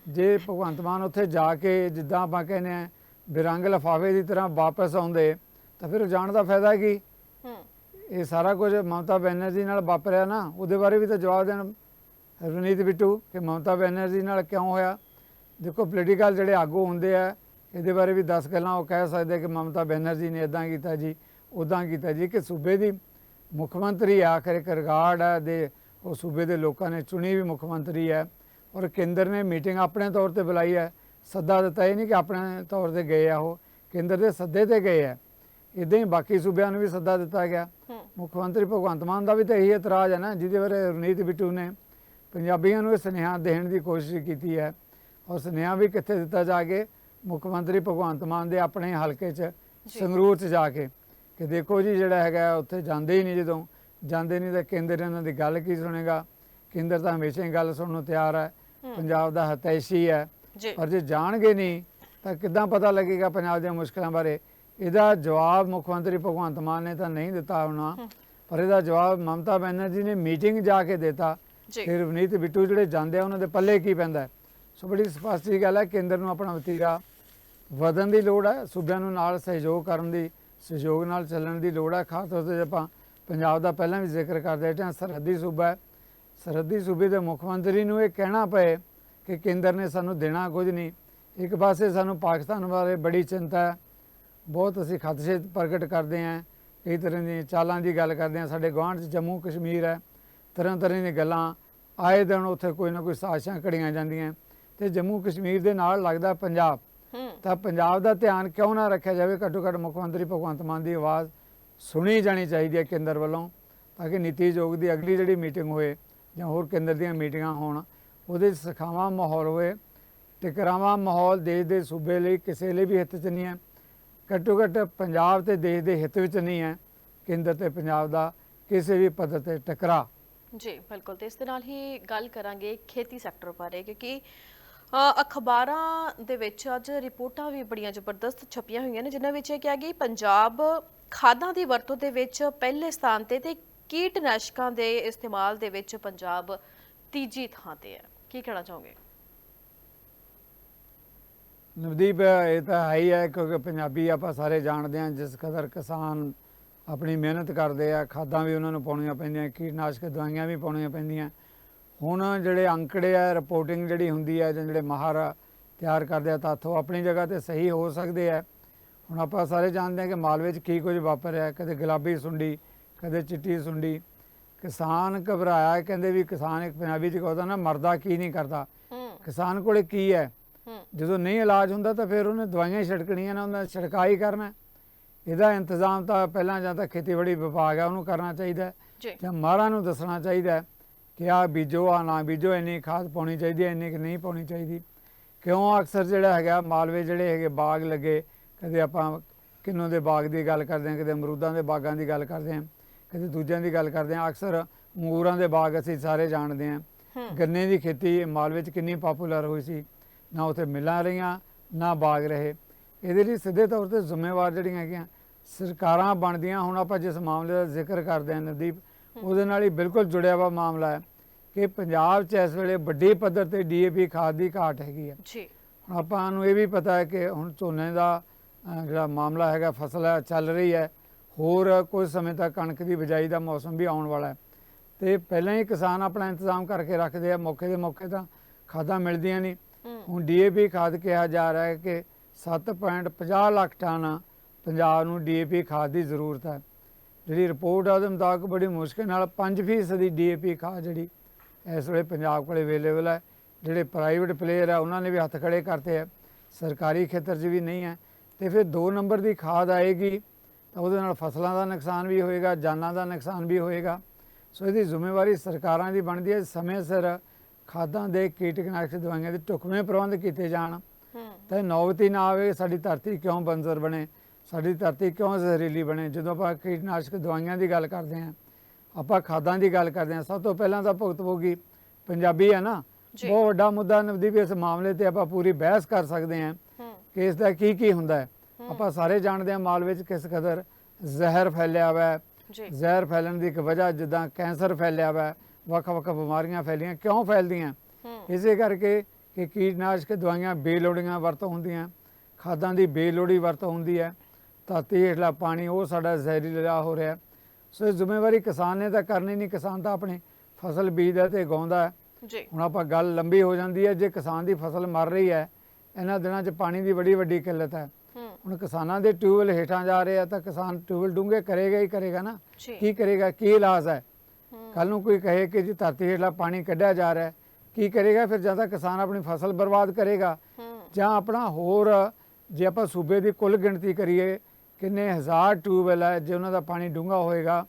ਜੇ ਭਗਵੰਤ ਮਾਨ ਉੱਥੇ ਜਾ ਕੇ ਜਿੱਦਾਂ ਆਪਾਂ ਕਹਿੰਦੇ ਆ ਬਿਰੰਗ ਲਫਾਫੇ ਦੀ ਤਰ੍ਹਾਂ ਵਾਪਸ ਆਉਂਦੇ ਤਾਂ ਫਿਰ ਜਾਣ ਦਾ ਫਾਇਦਾ ਕੀ? ਹੂੰ। ਇਹ ਸਾਰਾ ਕੁਝ ਮਮਤਾ ਬੈਨਰਜੀ ਨਾਲ ਵਾਪਰਿਆ ਨਾ ਉਹਦੇ ਬਾਰੇ ਵੀ ਤਾਂ ਜਵਾਬ ਦੇਣ ਰਵਨੀਤ ਬਿੱਟੂ ਕਿ ਮਮਤਾ ਬੈਨਰਜੀ ਨਾਲ ਕਿਉਂ ਹੋਇਆ? ਦੇਖੋ ਪੋਲੀਟੀਕਲ ਜਿਹੜੇ ਆਗੂ ਹੁੰਦੇ ਆ ਇਹਦੇ ਬਾਰੇ ਵੀ 10 ਗੱਲਾਂ ਉਹ ਕਹਿ ਸਕਦੇ ਕਿ ਮਮਤਾ ਬੈਨਰਜੀ ਨੇ ਇਦਾਂ ਕੀਤਾ ਜੀ ਉਦਾਂ ਕੀਤਾ ਜੀ ਕਿ ਸੂਬੇ ਦੀ ਮੁੱਖ ਮੰਤਰੀ ਆਖਰ ਹੈ ਦੇ ਉਹ ਸੂਬੇ ਦੇ ਲੋਕਾਂ ਨੇ ਚੁਣੀ ਵੀ ਮੁੱਖ ਮੰਤਰੀ ਹੈ ਔਰ ਕੇਂਦਰ ਨੇ ਮੀਟਿੰਗ ਆਪਣੇ ਤੌਰ ਤੇ ਬੁਲਾਈ ਹੈ। ਸੱਦਾ ਦਿੱਤਾ ਇਹ ਨਹੀਂ ਕਿ ਆਪਣੇ ਤੌਰ ਤੇ ਗਏ ਆ ਉਹ। ਕੇਂਦਰ ਦੇ ਸੱਦੇ ਤੇ ਗਏ ਆ ਇਦਾਂ ਹੀ ਬਾਕੀ ਸੂਬਿਆਂ ਨੂੰ ਵੀ ਸੱਦਾ ਦਿੱਤਾ ਗਿਆ। ਮੁੱਖ ਮੰਤਰੀ ਭਗਵੰਤ ਮਾਨ ਦਾ ਵੀ ਤਾਂ ਇਹੀ ਇਤਰਾਜ਼ ਹੈ ਨਾ ਜਿਹਦੇ ਬਾਰੇ ਰਵਨੀਤ ਬਿੱਟੂ ਨੇ ਪੰਜਾਬੀਆਂ ਨੂੰ ਇਹ ਸੁਨੇਹਾ ਦੇਣ ਦੀ ਕੋਸ਼ਿਸ਼ ਕੀਤੀ ਹੈ। ਔਰ ਸੁਨੇਹਾ ਵੀ ਕਿੱਥੇ ਦਿੱਤਾ ਜਾ ਕੇ? ਮੁੱਖ ਮੰਤਰੀ ਭਗਵੰਤ ਮਾਨ ਦੇ ਆਪਣੇ ਹਲਕੇ 'ਚ। ਸੰਗਰੂਰ 'ਚ ਜਾ ਕੇ। ਕਿ ਦੇਖੋ ਜੀ ਜਿਹੜਾ ਹੈਗਾ ਉੱਥੇ ਜਾਂਦੇ ਹੀ ਨਹੀਂ ਜਦੋਂ। ਜਾਂਦੇ ਨਹੀਂ ਤਾਂ ਕੇਂਦਰ ਇਹਨਾਂ ਦੀ ਗੱਲ ਕੀ ਸੁਣੇਗਾ? ਕੇਂਦਰ ਤਾਂ ਹਮੇਸ਼ਾ ਹੀ ਗੱਲ ਸੁਣਨ ਨੂੰ ਤਿਆਰ ਹੂੰ। ਪੰਜਾਬ ਦਾ ਹਤੈਸ਼ੀ ਹੈ। ਪਰ ਜੇ ਜਾਣਗੇ ਨਹੀਂ ਤਾਂ ਕਿੱਦਾਂ ਪਤਾ ਲੱਗੇਗਾ ਪੰਜਾਬ ਦੀਆਂ ਮੁਸ਼ਕਲਾਂ ਬਾਰੇ? ਇਹਦਾ ਜਵਾਬ ਮੁੱਖ ਮੰਤਰੀ ਭਗਵੰਤ ਮਾਨ ਨੇ ਤਾਂ ਨਹੀਂ ਦਿੱਤਾ ਹੋਣਾ। ਪਰ ਇਹਦਾ ਜਵਾਬ ਮਮਤਾ ਬੈਨਰਜੀ ਨੇ ਮੀਟਿੰਗ ਜਾ ਕੇ ਦਿੱਤਾ। ਫਿਰ ਰਵਨੀਤ ਬਿੱਟੂ ਜਿਹੜੇ ਜਾਂਦੇ ਆ ਉਹਨਾਂ ਦੇ ਪੱਲੇ ਕੀ ਪੈਂਦਾ? ਸੋ ਬੜੀ ਸਪਸ਼ਟ ਜੀ ਗੱਲ ਹੈ ਕੇਂਦਰ ਨੂੰ ਆਪਣਾ ਵਤੀਰਾ ਵਧਣ ਦੀ ਲੋੜ ਹੈ ਸੂਬਿਆਂ ਨੂੰ ਨਾਲ ਸਹਿਯੋਗ ਕਰਨ ਦੀ ਸਹਿਯੋਗ ਨਾਲ ਚੱਲਣ ਦੀ ਲੋੜ ਹੈ। ਖਾਸ ਤੌਰ ਤੇ ਜੇ ਆਪਾਂ ਪੰਜਾਬ ਦਾ ਪਹਿਲਾਂ ਵੀ ਜ਼ਿਕਰ ਕਰਦੇ ਹਾਂ ਸਰਹੱਦੀ ਸੂਬਾ ਹੈ ਸਰਹੱਦੀ ਸੂਬੇ ਦੇ ਮੁੱਖ ਮੰਤਰੀ ਨੂੰ ਇਹ ਕਹਿਣਾ ਪਏ ਕਿ ਕੇਂਦਰ ਨੇ ਸਾਨੂੰ ਦੇਣਾ ਕੁਝ ਨਹੀਂ। ਇੱਕ ਪਾਸੇ ਸਾਨੂੰ ਪਾਕਿਸਤਾਨ ਬਾਰੇ ਬੜੀ ਚਿੰਤਾ ਹੈ। ਬਹੁਤ ਅਸੀਂ ਖਦਸ਼ੇ ਪ੍ਰਗਟ ਕਰਦੇ ਹਾਂ। ਕਈ ਤਰ੍ਹਾਂ ਦੀਆਂ ਚਾਲਾਂ ਦੀ ਗੱਲ ਕਰਦੇ ਹਾਂ। ਸਾਡੇ ਗੁਆਂਢ 'ਚ ਜੰਮੂ ਕਸ਼ਮੀਰ ਹੈ। ਤਰ੍ਹਾਂ ਤਰ੍ਹਾਂ ਦੀਆਂ ਗੱਲਾਂ ਆਏ ਦਿਨ ਉੱਥੇ ਕੋਈ ਨਾ ਕੋਈ ਸਾਜ਼ਿਸ਼ਾਂ ਘੜੀਆਂ ਜਾਂਦੀਆਂ। ਤੇ ਜੰਮੂ ਕਸ਼ਮੀਰ ਦੇ ਨਾਲ ਲੱਗਦਾ ਪੰਜਾਬ। ਤਾਂ ਪੰਜਾਬ ਦਾ ਧਿਆਨ ਕਿਉਂ ਨਾ ਰੱਖਿਆ ਜਾਵੇ? ਘੱਟੋ ਘੱਟ ਮੁੱਖ ਮੰਤਰੀ ਭਗਵੰਤ ਮਾਨ ਦੀ ਆਵਾਜ਼ ਸੁਣੀ ਜਾਣੀ ਚਾਹੀਦੀ ਹੈ ਕੇਂਦਰ ਵੱਲੋਂ ਤਾਂ ਕਿ ਨੀਤੀ ਆਯੋਗ ਦੀ ਅਗਲੀ ਜਿਹੜੀ ਮੀਟਿੰਗ ਹੋਏ ਜਾਂ ਹੋਰ ਕੇਂਦਰ ਦੀਆਂ ਮੀਟਿੰਗਾਂ ਹੋਣ, ਉਹਦੇ 'ਚ ਸਖਾਵਾਂ ਮਾਹੌਲ ਹੋਵੇ ਟਕਰਾਵਾਂ ਮਾਹੌਲ ਦੇਸ਼ ਦੇ ਸੂਬੇ ਲਈ, ਕਿਸੇ ਲਈ ਵੀ ਹਿੱਤ 'ਚ ਨਹੀਂ ਹੈ। ਘੱਟੋ ਘੱਟ ਪੰਜਾਬ ਤੇ ਦੇਸ਼ ਦੇ ਹਿੱਤ ਵਿੱਚ ਨਹੀਂ ਹੈ। ਕੇਂਦਰ ਤੇ ਪੰਜਾਬ ਦਾ ਕਿਸੇ ਵੀ ਪੱਧਰ ਤੇ ਟਕਰਾ ਜੀ, ਬਿਲਕੁਲ। ਤੇ ਇਸ ਦੇ ਨਾਲ ਹੀ ਗੱਲ ਕਰਾਂਗੇ ਖੇਤੀ ਸੈਕਟਰ ਬਾਰੇ, ਕਿਉਂਕਿ ਅਖਬਾਰਾਂ ਦੇ ਵਿੱਚ ਅੱਜ ਰਿਪੋਰਟਾਂ ਵੀ ਬੜੀਆਂ ਜ਼ਬਰਦਸਤ ਛਪੀਆਂ ਹੋਈਆਂ ਨੇ, ਜਿਨ੍ਹਾਂ ਵਿੱਚ ਇਹ ਕਿਹਾ ਗਿਆ ਪੰਜਾਬ ਖਾਦਾਂ ਦੀ ਵਰਤੋਂ ਦੇ ਵਿੱਚ ਪਹਿਲੇ ਸਥਾਨ ਤੇ ਤੇ ਕੀਟਨਾਸ਼ਕਾਂ ਦੇ ਇਸਤੇਮਾਲ ਦੇ ਵਿੱਚ ਪੰਜਾਬ ਤੀਜੀ ਥਾਂ ਤੇ ਹੈ। ਕੀ ਕਹਿਣਾ ਚਾਹੋਗੇ? ਨਵਦੀਪ, ਇਹ ਤਾਂ ਹੈ ਹੀ ਹੈ ਕਿਉਂਕਿ ਪੰਜਾਬੀ ਆਪਾਂ ਸਾਰੇ ਜਾਣਦੇ ਹਾਂ, ਜਿਸ ਕਦਰ ਕਿਸਾਨ ਆਪਣੀ ਮਿਹਨਤ ਕਰਦੇ ਆ, ਖਾਦਾਂ ਵੀ ਉਹਨਾਂ ਨੂੰ ਪਾਉਣੀਆਂ ਪੈਂਦੀਆਂ, ਕੀਟਨਾਸ਼ਕ ਦਵਾਈਆਂ ਵੀ ਪਾਉਣੀਆਂ ਪੈਂਦੀਆਂ। ਹੁਣ ਜਿਹੜੇ ਅੰਕੜੇ ਆ, ਰਿਪੋਰਟਿੰਗ ਜਿਹੜੀ ਹੁੰਦੀ ਹੈ ਜਾਂ ਜਿਹੜੇ ਮਾਹਰ ਤਿਆਰ ਕਰਦੇ ਆ ਤੱਥ ਉਹ ਆਪਣੀ ਜਗ੍ਹਾ ਤੇ ਸਹੀ ਹੋ ਸਕਦੇ ਆ। ਹੁਣ ਆਪਾਂ ਸਾਰੇ ਜਾਣਦੇ ਹਾਂ ਕਿ ਮਾਲਵੇ 'ਚ ਕੀ ਕੁਝ ਵਾਪਰਿਆ ਕਦੇ ਗੁਲਾਬੀ ਸੁੰਡੀ ਕਦੇ ਚਿੱਟੀ ਸੁੰਡੀ। ਕਿਸਾਨ ਘਬਰਾਇਆ ਕਹਿੰਦੇ ਵੀ ਕਿਸਾਨ ਇੱਕ ਪੰਜਾਬੀ 'ਚ ਕਹਦਾ ਨਾ ਮਰਦਾ ਕੀ ਨਹੀਂ ਕਰਦਾ। ਕਿਸਾਨ ਕੋਲੇ ਕੀ ਹੈ? ਜਦੋਂ ਨਹੀਂ ਇਲਾਜ ਹੁੰਦਾ ਤਾਂ ਫਿਰ ਉਹਨੇ ਦਵਾਈਆਂ ਛਿੜਕਣੀਆਂ ਨੇ ਉਹਨਾਂ ਛਿੜਕਾਅ ਹੀ ਕਰਨਾ। ਇਹਦਾ ਇੰਤਜ਼ਾਮ ਤਾਂ ਪਹਿਲਾਂ ਜਾਂ ਤਾਂ ਖੇਤੀਬਾੜੀ ਵਿਭਾਗ ਹੈ ਉਹਨੂੰ ਕਰਨਾ ਚਾਹੀਦਾ ਜੀ। ਮਾਹਰਾਂ ਨੂੰ ਦੱਸਣਾ ਚਾਹੀਦਾ ਕਿ ਆ ਬੀਜੋ ਆ ਨਾ ਬੀਜੋ ਇੰਨੀ ਖਾਦ ਪਾਉਣੀ ਚਾਹੀਦੀ ਹੈ ਇੰਨੀ ਕਿ ਨਹੀਂ ਪਾਉਣੀ ਚਾਹੀਦੀ। ਕਿਉਂ ਅਕਸਰ ਜਿਹੜਾ ਹੈਗਾ ਮਾਲਵੇ ਜਿਹੜੇ ਹੈਗੇ ਬਾਗ ਲੱਗੇ ਕਦੇ ਆਪਾਂ ਕਿੰਨੋਂ ਦੇ ਬਾਗ ਦੀ ਗੱਲ ਕਰਦੇ ਹਾਂ ਕਦੇ ਅਮਰੂਦਾਂ ਦੇ ਬਾਗਾਂ ਦੀ ਗੱਲ ਕਰਦੇ ਹਾਂ। ਕਦੇ ਦੂਜਿਆਂ ਦੀ ਗੱਲ ਕਰਦੇ ਹਾਂ ਅਕਸਰ ਅੰਗੂਰਾਂ ਦੇ ਬਾਗ ਅਸੀਂ ਸਾਰੇ ਜਾਣਦੇ ਹਾਂ। ਗੰਨੇ ਦੀ ਖੇਤੀ ਮਾਲਵੇ 'ਚ ਕਿੰਨੀ ਪਪੂਲਰ ਹੋਈ ਸੀ ਨਾ ਉੱਥੇ ਮਿਲਾਂ ਰਹੀਆਂ ਨਾ ਬਾਗ ਰਹੇ। ਇਹਦੇ ਲਈ ਸਿੱਧੇ ਤੌਰ ਤੇ ਜ਼ਿੰਮੇਵਾਰ ਜਿਹੜੀਆਂ ਹੈਗੀਆਂ ਸਰਕਾਰਾਂ ਬਣਦੀਆਂ। ਹੁਣ ਆਪਾਂ ਜਿਸ ਮਾਮਲੇ ਦਾ ਜ਼ਿਕਰ ਕਰਦੇ ਹਾਂ ਨਦੀਪ ਉਹਦੇ ਨਾਲ ਹੀ ਬਿਲਕੁਲ ਜੁੜਿਆ ਵਾ ਮਾਮਲਾ ਹੈ ਕਿ ਪੰਜਾਬ 'ਚ ਇਸ ਵੇਲੇ ਵੱਡੀ ਪੱਧਰ ਤੇ ਡੀਏਪੀ ਖਾਦ ਦੀ ਘਾਟ ਹੈਗੀ ਹੈ ਜੀ। ਹੁਣ ਆਪਾਂ ਨੂੰ ਇਹ ਵੀ ਪਤਾ ਹੈ ਕਿ ਹੁਣ ਝੋਨੇ ਦਾ ਜਿਹੜਾ ਮਾਮਲਾ ਹੈਗਾ ਫਸਲ ਹੈ ਚੱਲ ਰਹੀ ਹੈ। ਹੋਰ ਕੁਝ ਸਮੇਂ ਤੱਕ ਕਣਕ ਦੀ ਬਿਜਾਈ ਦਾ ਮੌਸਮ ਵੀ ਆਉਣ ਵਾਲਾ ਹੈ। ਤੇ ਪਹਿਲਾਂ ਹੀ ਕਿਸਾਨ ਆਪਣਾ ਇੰਤਜ਼ਾਮ ਕਰਕੇ ਰੱਖਦੇ ਆ ਮੌਕੇ ਦੇ ਮੌਕੇ ਤਾਂ ਖਾਦਾਂ ਮਿਲਦੀਆਂ ਨਹੀਂ। ਹੁਣ ਡੀਏਪੀ ਖਾਦ ਕਿਹਾ ਜਾ ਰਿਹਾ ਹੈ ਕਿ 7.50 ਲੱਖ ਟਨ ਪੰਜਾਬ ਨੂੰ ਡੀਏਪੀ ਖਾਦ ਦੀ ਜ਼ਰੂਰਤ ਹੈ। ਜਿਹੜੀ ਰਿਪੋਰਟ ਆ ਉਹਦੇ ਮੁਤਾਬਕ ਬੜੀ ਮੁਸ਼ਕਿਲ ਨਾਲ 5% ਦੀ ਡੀਏਪੀ ਖਾਦ ਜਿਹੜੀ ਇਸ ਵੇਲੇ ਪੰਜਾਬ ਕੋਲ ਅਵੇਲੇਬਲ ਹੈ। ਜਿਹੜੇ ਪ੍ਰਾਈਵੇਟ ਪਲੇਅਰ ਆ ਉਹਨਾਂ ਨੇ ਵੀ ਹੱਥ ਖੜੇ ਕਰਤੇ ਆ। ਸਰਕਾਰੀ ਖੇਤਰ 'ਚ ਵੀ ਨਹੀਂ ਹੈ। ਤੇ ਫਿਰ 2 ਨੰਬਰ ਦੀ ਖਾਦ ਆਏਗੀ ਉਹਦੇ ਨਾਲ ਫਸਲਾਂ ਦਾ ਨੁਕਸਾਨ ਵੀ ਹੋਏਗਾ ਜਾਨਾਂ ਦਾ ਨੁਕਸਾਨ ਵੀ ਹੋਏਗਾ। ਸੋ ਇਹਦੀ ਜ਼ਿੰਮੇਵਾਰੀ ਸਰਕਾਰਾਂ ਦੀ ਬਣਦੀ ਹੈ। ਸਮੇਂ ਸਿਰ ਖਾਦਾਂ ਦੇ ਕੀਟਨਾਸ਼ਕ ਦਵਾਈਆਂ ਦੇ ਢੁਕਵੇਂ ਪ੍ਰਬੰਧ ਕੀਤੇ ਜਾਣ। ਤਾਂ ਨੌਬਤੀ ਨਾ ਆਵੇ ਸਾਡੀ ਧਰਤੀ ਕਿਉਂ ਬੰਜਰ ਬਣੇ? ਸਾਡੀ ਧਰਤੀ ਕਿਉਂ ਜ਼ਹਿਰੀਲੀ ਬਣੇ? ਜਦੋਂ ਆਪਾਂ ਕੀਟਨਾਸ਼ਕ ਦਵਾਈਆਂ ਦੀ ਗੱਲ ਕਰਦੇ ਹਾਂ ਆਪਾਂ ਖਾਦਾਂ ਦੀ ਗੱਲ ਕਰਦੇ ਹਾਂ ਸਭ ਤੋਂ ਪਹਿਲਾਂ ਤਾਂ ਭੁਗਤਭੋਗੀ ਪੰਜਾਬੀ ਹੈ ਨਾ। ਬਹੁਤ ਵੱਡਾ ਮੁੱਦਾ ਨਵਦੀਪ ਇਸ ਮਾਮਲੇ ਤੇ ਆਪਾਂ ਪੂਰੀ ਬਹਿਸ ਕਰ ਸਕਦੇ ਹਾਂ ਕਿ ਇਸ ਦਾ ਕੀ ਕੀ ਹੁੰਦਾ ਹੂੰ। ਆਪਾਂ ਸਾਰੇ ਜਾਣਦੇ ਹਾਂ ਮਾਲ ਵਿੱਚ ਕਿਸ ਕਦਰ ਜ਼ਹਿਰ ਫੈਲਿਆ ਹੋਇਆ ਹੈ। ਜ਼ਹਿਰ ਫੈਲਣ ਦੀ ਇੱਕ ਵਜ੍ਹਾ ਜਿੱਦਾਂ ਕੈਂਸਰ ਫੈਲਿਆ ਹੋਇਆ ਹੈ ਵੱਖ-ਵੱਖ ਬਿਮਾਰੀਆਂ ਫੈਲੀਆਂ ਕਿਉਂ ਫੈਲਦੀਆਂ? ਇਸੇ ਕਰਕੇ ਕਿ ਕੀਟਨਾਸ਼ਕ ਦਵਾਈਆਂ ਬੇਲੋੜੀਆਂ ਵਰਤੋਂ ਹੁੰਦੀਆਂ ਖਾਦਾਂ ਦੀ ਬੇਲੋੜੀ ਵਰਤੋਂ ਹੁੰਦੀ ਹੈ ਧਰਤੀ ਹੇਠਲਾ ਪਾਣੀ ਉਹ ਸਾਡਾ ਜ਼ਹਿਰੀਲਾ ਹੋ ਰਿਹਾ ਸੋ ਇਹ ਜ਼ਿੰਮੇਵਾਰੀ ਕਿਸਾਨ ਨੇ ਤਾਂ ਕਰਨੀ ਨਹੀਂ ਕਿਸਾਨ ਤਾਂ ਆਪਣੀ ਫਸਲ ਬੀਜਦਾ ਤੇ ਉਗਾਉਂਦਾ ਹੈ। ਜੀ। ਹੁਣ ਆਪਾਂ ਗੱਲ ਲੰਬੀ ਹੋ ਜਾਂਦੀ ਹੈ ਜੇ ਕਿਸਾਨ ਦੀ ਫਸਲ ਮਰ ਰਹੀ ਹੈ ਇਹਨਾਂ ਦਿਨਾਂ 'ਚ ਪਾਣੀ ਦੀ ਬੜੀ ਵੱਡੀ ਕਿੱਲਤ ਹੂੰ। ਹੁਣ ਕਿਸਾਨਾਂ ਦੇ ਟਿਊਬਵੈਲ ਹੇਠਾਂ ਜਾ ਰਹੇ ਆ ਤਾਂ ਕਿਸਾਨ ਟਿਊਬਵੈਲ ਡੂੰਘੇ ਕਰੇਗਾ ਹੀ ਕਰੇਗਾ ਨਾ। ਕੀ ਕਰੇਗਾ ਕੀ ਇਲਾਜ ਹੈ? ਕੱਲ ਨੂੰ ਕੋਈ ਕਹੇ ਕਿ ਜੀ ਧਰਤੀ ਹੇਠਲਾ ਪਾਣੀ ਕੱਢਿਆ ਜਾ ਰਿਹਾ ਕੀ ਕਰੇਗਾ ਫਿਰ ਜਾਂ ਤਾਂ ਕਿਸਾਨ ਆਪਣੀ ਫਸਲ ਬਰਬਾਦ ਕਰੇਗਾ। ਜਾਂ ਆਪਣਾ ਹੋਰ ਜੇ ਆਪਾਂ ਸੂਬੇ ਦੀ ਕੁੱਲ ਗਿਣਤੀ ਕਰੀਏ ਕਿੰਨੇ ਹਜ਼ਾਰ ਟਿਊਬਵੈਲ ਹੈ ਜੇ ਉਹਨਾਂ ਦਾ ਪਾਣੀ ਡੂੰਘਾ ਹੋਏਗਾ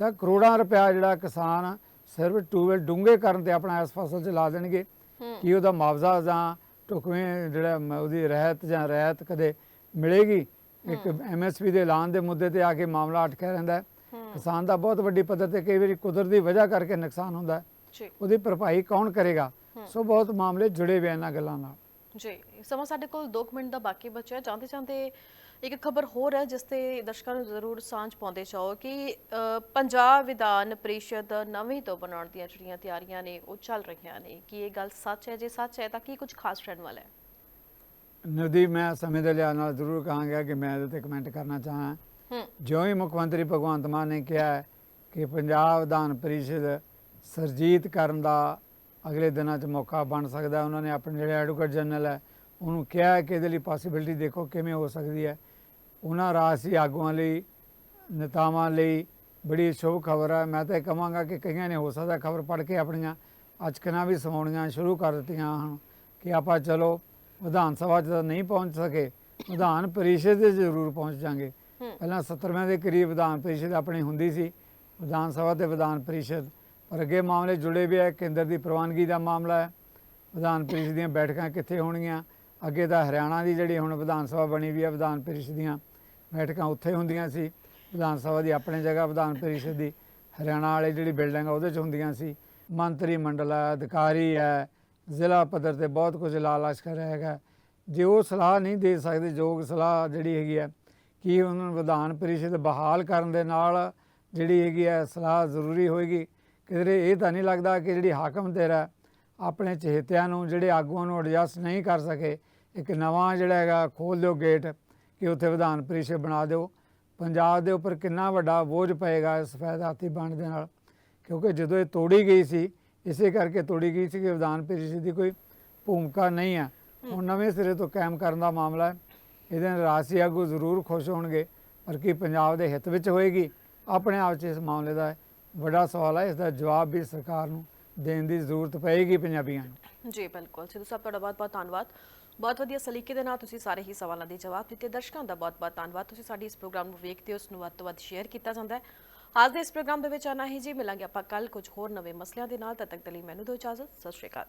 ਤਾਂ ਕਰੋੜਾਂ ਰੁਪਇਆ ਜਿਹੜਾ ਕਿਸਾਨ ਸਿਰਫ ਟਿਊਬਵੈਲ ਡੂੰਘੇ ਕਰਨ ਤੇ ਆਪਣਾ ਇਸ ਫਸਲ 'ਚ ਲਾ ਦੇਣਗੇ। ਕੀ ਉਹਦਾ ਮੁਆਵਜ਼ਾ ਜਾਂ ਢੁਕਵੇਂ ਜਿਹੜਾ ਉਹਦੀ ਰਹਿਤ ਜਾਂ ਰਹਿਤ ਕਦੇ ਮਿਲੇਗੀ। ਇੱਕ ਐਮਐਸਪੀ ਦੇ ਐਲਾਨ ਦੇ ਮੁੱਦੇ ਤੇ ਆ ਕੇ ਮਾਮਲਾ ਅਟਕਿਆ ਰਹਿੰਦਾ ਹੈ। ਕਿਸਾਨ ਦਾ ਬਹੁਤ ਵੱਡੀ ਪੱਧਰ ਤੇ ਕਈ ਵਾਰੀ ਕੁਦਰਤੀ ਵਜ੍ਹਾ ਕਰਕੇ ਨੁਕਸਾਨ ਹੁੰਦਾ ਹੈ। ਉਹਦੀ ਭਰਪਾਈ ਕੌਣ ਕਰੇਗਾ। ਸੋ ਬਹੁਤ ਮਾਮਲੇ ਜੁੜੇ ਹੋਏ ਇਹਨਾਂ ਗੱਲਾਂ ਨਾਲ। ਜੀ। ਸਮਾਂ ਸਾਡੇ ਕੋਲ 2 ਮਿੰਟ ਦਾ ਬਾਕੀ ਬਚਿਆ ਜਾਂਦੇ ਜਾਂਦੇ ਇੱਕ ਖਬਰ ਹੋਰ ਹੈ ਜਿਸ ਤੇ ਦਰਸ਼ਕਾਂ ਨੂੰ ਜ਼ਰੂਰ ਸਾਂਝ ਪਾਉਂਦੇ ਚਾਹੋ ਕਿ ਪੰਜਾਬ ਵਿਧਾਨ ਪ੍ਰੀਸ਼ਦ ਨਵੀਂ ਤੋਂ ਬਣਾਉਣ ਦੀਆਂ ਜਿਹੜੀਆਂ ਤਿਆਰੀਆਂ ਨੇ ਉਹ ਚੱਲ ਰਹੀਆਂ ਨੇ। ਕੀ ਇਹ ਗੱਲ ਸੱਚ ਹੈ? ਜੇ ਸੱਚ ਹੈ ਤਾਂ ਕੀ ਕੁਝ ਖਾਸ ਰਹਿਣ ਵਾਲਾ ਹੈ? ਨਦੀ ਮੈਂ ਸਮੇਂ ਦੇ ਲਿਆ ਨਾਲ ਜ਼ਰੂਰ ਕਹਾਂਗਾ ਕਿ ਮੈਂ ਇਹਦੇ ਤੇ ਕਮੈਂਟ ਕਰਨਾ ਚਾਹਾਂ। ਹੂੰ। ਜਿਉਂ ਹੀ ਮੁੱਖ ਮੰਤਰੀ ਭਗਵੰਤ ਮਾਨ ਨੇ ਕਿਹਾ ਕਿ ਪੰਜਾਬ ਵਿਧਾਨ ਪਰਿਸ਼ਦ ਸਰਜੀਤ ਕਰਨ ਦਾ ਅਗਲੇ ਦਿਨਾਂ 'ਚ ਮੌਕਾ ਬਣ ਸਕਦਾ। ਉਹਨਾਂ ਨੇ ਆਪਣੇ ਜਿਹੜੇ ਐਡਵੋਕੇਟ ਜਨਰਲ ਹੈ ਉਹਨੂੰ ਕਿਹਾ ਕਿ ਇਹਦੇ ਲਈ ਪੋਸੀਬਿਲਿਟੀ ਦੇਖੋ ਕਿਵੇਂ ਹੋ ਸਕਦੀ ਹੈ। ਉਹਨਾਂ ਰਾਜਸੀ ਆਗੂਆਂ ਲਈ ਨੇਤਾਵਾਂ ਲਈ ਬੜੀ ਸ਼ੁਭ ਖਬਰ ਹੈ। ਮੈਂ ਤਾਂ ਕਹਾਂਗਾ ਕਿ ਕਈਆਂ ਨੇ ਹੋ ਸਕਦਾ ਖਬਰ ਪੜ੍ਹ ਕੇ ਆਪਣੀਆਂ ਅਚਕਨਾਂ ਵੀ ਸਮਾਉਣੀਆਂ ਸ਼ੁਰੂ ਕਰ ਦਿੱਤੀਆਂ ਹਨ ਕਿ ਆਪਾਂ ਚਲੋ ਵਿਧਾਨ ਸਭਾ 'ਚ ਤਾਂ ਨਹੀਂ ਪਹੁੰਚ ਸਕੇ। ਵਿਧਾਨ ਪਰਿਸ਼ਦ 'ਚ ਜ਼ਰੂਰ ਪਹੁੰਚ ਜਾਾਂਗੇ। ਪਹਿਲਾਂ 70ਵੇਂ ਦੇ ਕਰੀਬ ਵਿਧਾਨ ਪਰਿਸ਼ਦ ਆਪਣੀ ਹੁੰਦੀ ਸੀ। ਵਿਧਾਨ ਸਭਾ ਤੇ ਵਿਧਾਨ ਪਰਿਸ਼ਦ। ਪਰ ਅੱਗੇ ਮਾਮਲੇ ਜੁੜੇ ਵੀ ਹੈ ਕੇਂਦਰ ਦੀ ਪ੍ਰਵਾਨਗੀ ਦਾ ਮਾਮਲਾ ਹੈ। ਵਿਧਾਨ ਪਰਿਸ਼ਦ ਦੀਆਂ ਬੈਠਕਾਂ ਕਿੱਥੇ ਹੋਣਗੀਆਂ? ਅੱਗੇ ਤਾਂ ਹਰਿਆਣਾ ਦੀ ਜਿਹੜੀ ਹੁਣ ਵਿਧਾਨ ਸਭਾ ਬਣੀ ਵੀ ਹੈ ਵਿਧਾਨ ਪਰਿਸ਼ਦ ਦੀਆਂ ਬੈਠਕਾਂ ਉੱਥੇ ਹੁੰਦੀਆਂ ਸੀ। ਵਿਧਾਨ ਸਭਾ ਦੀ ਆਪਣੀ ਜਗ੍ਹਾ ਵਿਧਾਨ ਪਰਿਸ਼ਦ ਦੀ। ਹਰਿਆਣਾ ਵਾਲੀ ਜਿਹੜੀ ਬਿਲਡਿੰਗ ਆ ਉਹਦੇ 'ਚ ਹੁੰਦੀਆਂ ਸੀ। ਮੰਤਰੀ ਮੰਡਲ ਹੈ ਅਧਿਕਾਰੀ ਹੈ। ਜ਼ਿਲ੍ਹਾ ਪੱਧਰ ਤੇ ਬਹੁਤ ਕੁਝ ਲਾ ਲਸ਼ਕਰ ਹੈਗਾ। ਜੇ ਉਹ ਸਲਾਹ ਨਹੀਂ ਦੇ ਸਕਦੇ ਯੋਗ ਸਲਾਹ ਜਿਹੜੀ ਹੈਗੀ ਹੈ, ਕਿ ਉਹਨਾਂ ਨੂੰ ਵਿਧਾਨ ਪਰਿਸ਼ਦ ਬਹਾਲ ਕਰਨ ਦੇ ਨਾਲ ਜਿਹੜੀ ਹੈਗੀ ਹੈ ਸਲਾਹ ਜ਼ਰੂਰੀ ਹੋਏਗੀ? ਕਿਧਰੇ ਇਹ ਤਾਂ ਨਹੀਂ ਲੱਗਦਾ ਕਿ ਜਿਹੜੀ ਹਾਕਮ ਤੇਰਾ ਆਪਣੇ ਚਹੇਤਿਆਂ ਨੂੰ ਜਿਹੜੇ ਆਗੂਆਂ ਨੂੰ ਐਡਜਸਟ ਨਹੀਂ ਕਰ ਸਕੇ, ਇੱਕ ਨਵਾਂ ਜਿਹੜਾ ਹੈਗਾ ਖੋਲ ਦਿਓ ਗੇਟ ਕਿ ਉੱਥੇ ਵਿਧਾਨ ਪਰਿਸ਼ਦ ਬਣਾ ਦਿਓ। ਪੰਜਾਬ ਦੇ ਉੱਪਰ ਕਿੰਨਾ ਵੱਡਾ ਬੋਝ ਪਏਗਾ ਇਸ ਸਫੈਦਾਤੀ ਬਣ ਦੇ ਨਾਲ, ਕਿਉਂਕਿ ਜਦੋਂ ਇਹ ਤੋੜੀ ਗਈ ਸੀ ਇਸੇ ਕਰਕੇ ਤੋੜੀ ਗਈ ਸੀ ਕਿ ਵਿਧਾਨ ਪਰਿਸ਼ਦ ਦੀ ਕੋਈ ਭੂਮਿਕਾ ਨਹੀਂ ਹੈ। ਹੁਣ ਨਵੇਂ ਸਿਰੇ ਤੋਂ ਕਾਇਮ ਕਰਨ ਦਾ ਮਾਮਲਾ ਹੈ। ਇਹਦੇ ਨਾਲ ਰਾਜਸੀ ਆਗੂ ਜ਼ਰੂਰ ਖੁਸ਼ ਹੋਣਗੇ ਪਰ ਕੀ ਪੰਜਾਬ ਦੇ ਹਿੱਤ ਵਿੱਚ ਹੋਏਗੀ? ਆਪਣੇ ਆਪ 'ਚ ਇਸ ਮਾਮਲੇ ਦਾ ਵੱਡਾ ਸਵਾਲ ਹੈ। ਇਸ ਦਾ ਜਵਾਬ ਵੀ ਸਰਕਾਰ ਨੂੰ ਦੇਣ ਦੀ ਜ਼ਰੂਰਤ ਪਏਗੀ ਪੰਜਾਬੀਆਂ ਨੂੰ। ਜੀ ਬਿਲਕੁਲ। ਸਿੱਧੂ ਸਾਹਿਬ ਤੁਹਾਡਾ ਬਹੁਤ ਬਹੁਤ ਧੰਨਵਾਦ। ਬਹੁਤ ਵਧੀਆ ਸਲੀਕੇ ਦੇ ਨਾਲ ਤੁਸੀਂ ਸਾਰੇ ਹੀ ਸਵਾਲਾਂ ਦੇ ਜਵਾਬ ਦਿੱਤੇ। ਦਰਸ਼ਕਾਂ ਦਾ ਬਹੁਤ ਬਹੁਤ ਧੰਨਵਾਦ। ਤੁਸੀਂ ਸਾਡੀ ਇਸ ਪ੍ਰੋਗਰਾਮ ਨੂੰ ਵੇਖਦੇ ਹੋ ਉਸ ਨੂੰ ਵੱਧ ਤੋਂ ਵੱਧ ਸ਼ੇਅਰ ਕੀਤਾ ਜਾਂਦਾ ਹੈ। ਅੱਜ ਦੇ ਇਸ ਪ੍ਰੋਗਰਾਮ ਦੇ ਵਿੱਚ ਆਣਾ ਹੀ ਜੀ। ਮਿਲਾਂਗੇ ਆਪਾਂ ਕੱਲ ਕੁਝ ਹੋਰ ਨਵੇਂ ਮਸਲਿਆਂ ਦੇ ਨਾਲ। ਤਦ ਤੱਕ ਦੇ ਲਈ ਮੈਨੂੰ ਦਿਓ ਇਜਾਜ਼ਤ। ਸਤਿ ਸ਼੍ਰੀ ਅਕਾਲ।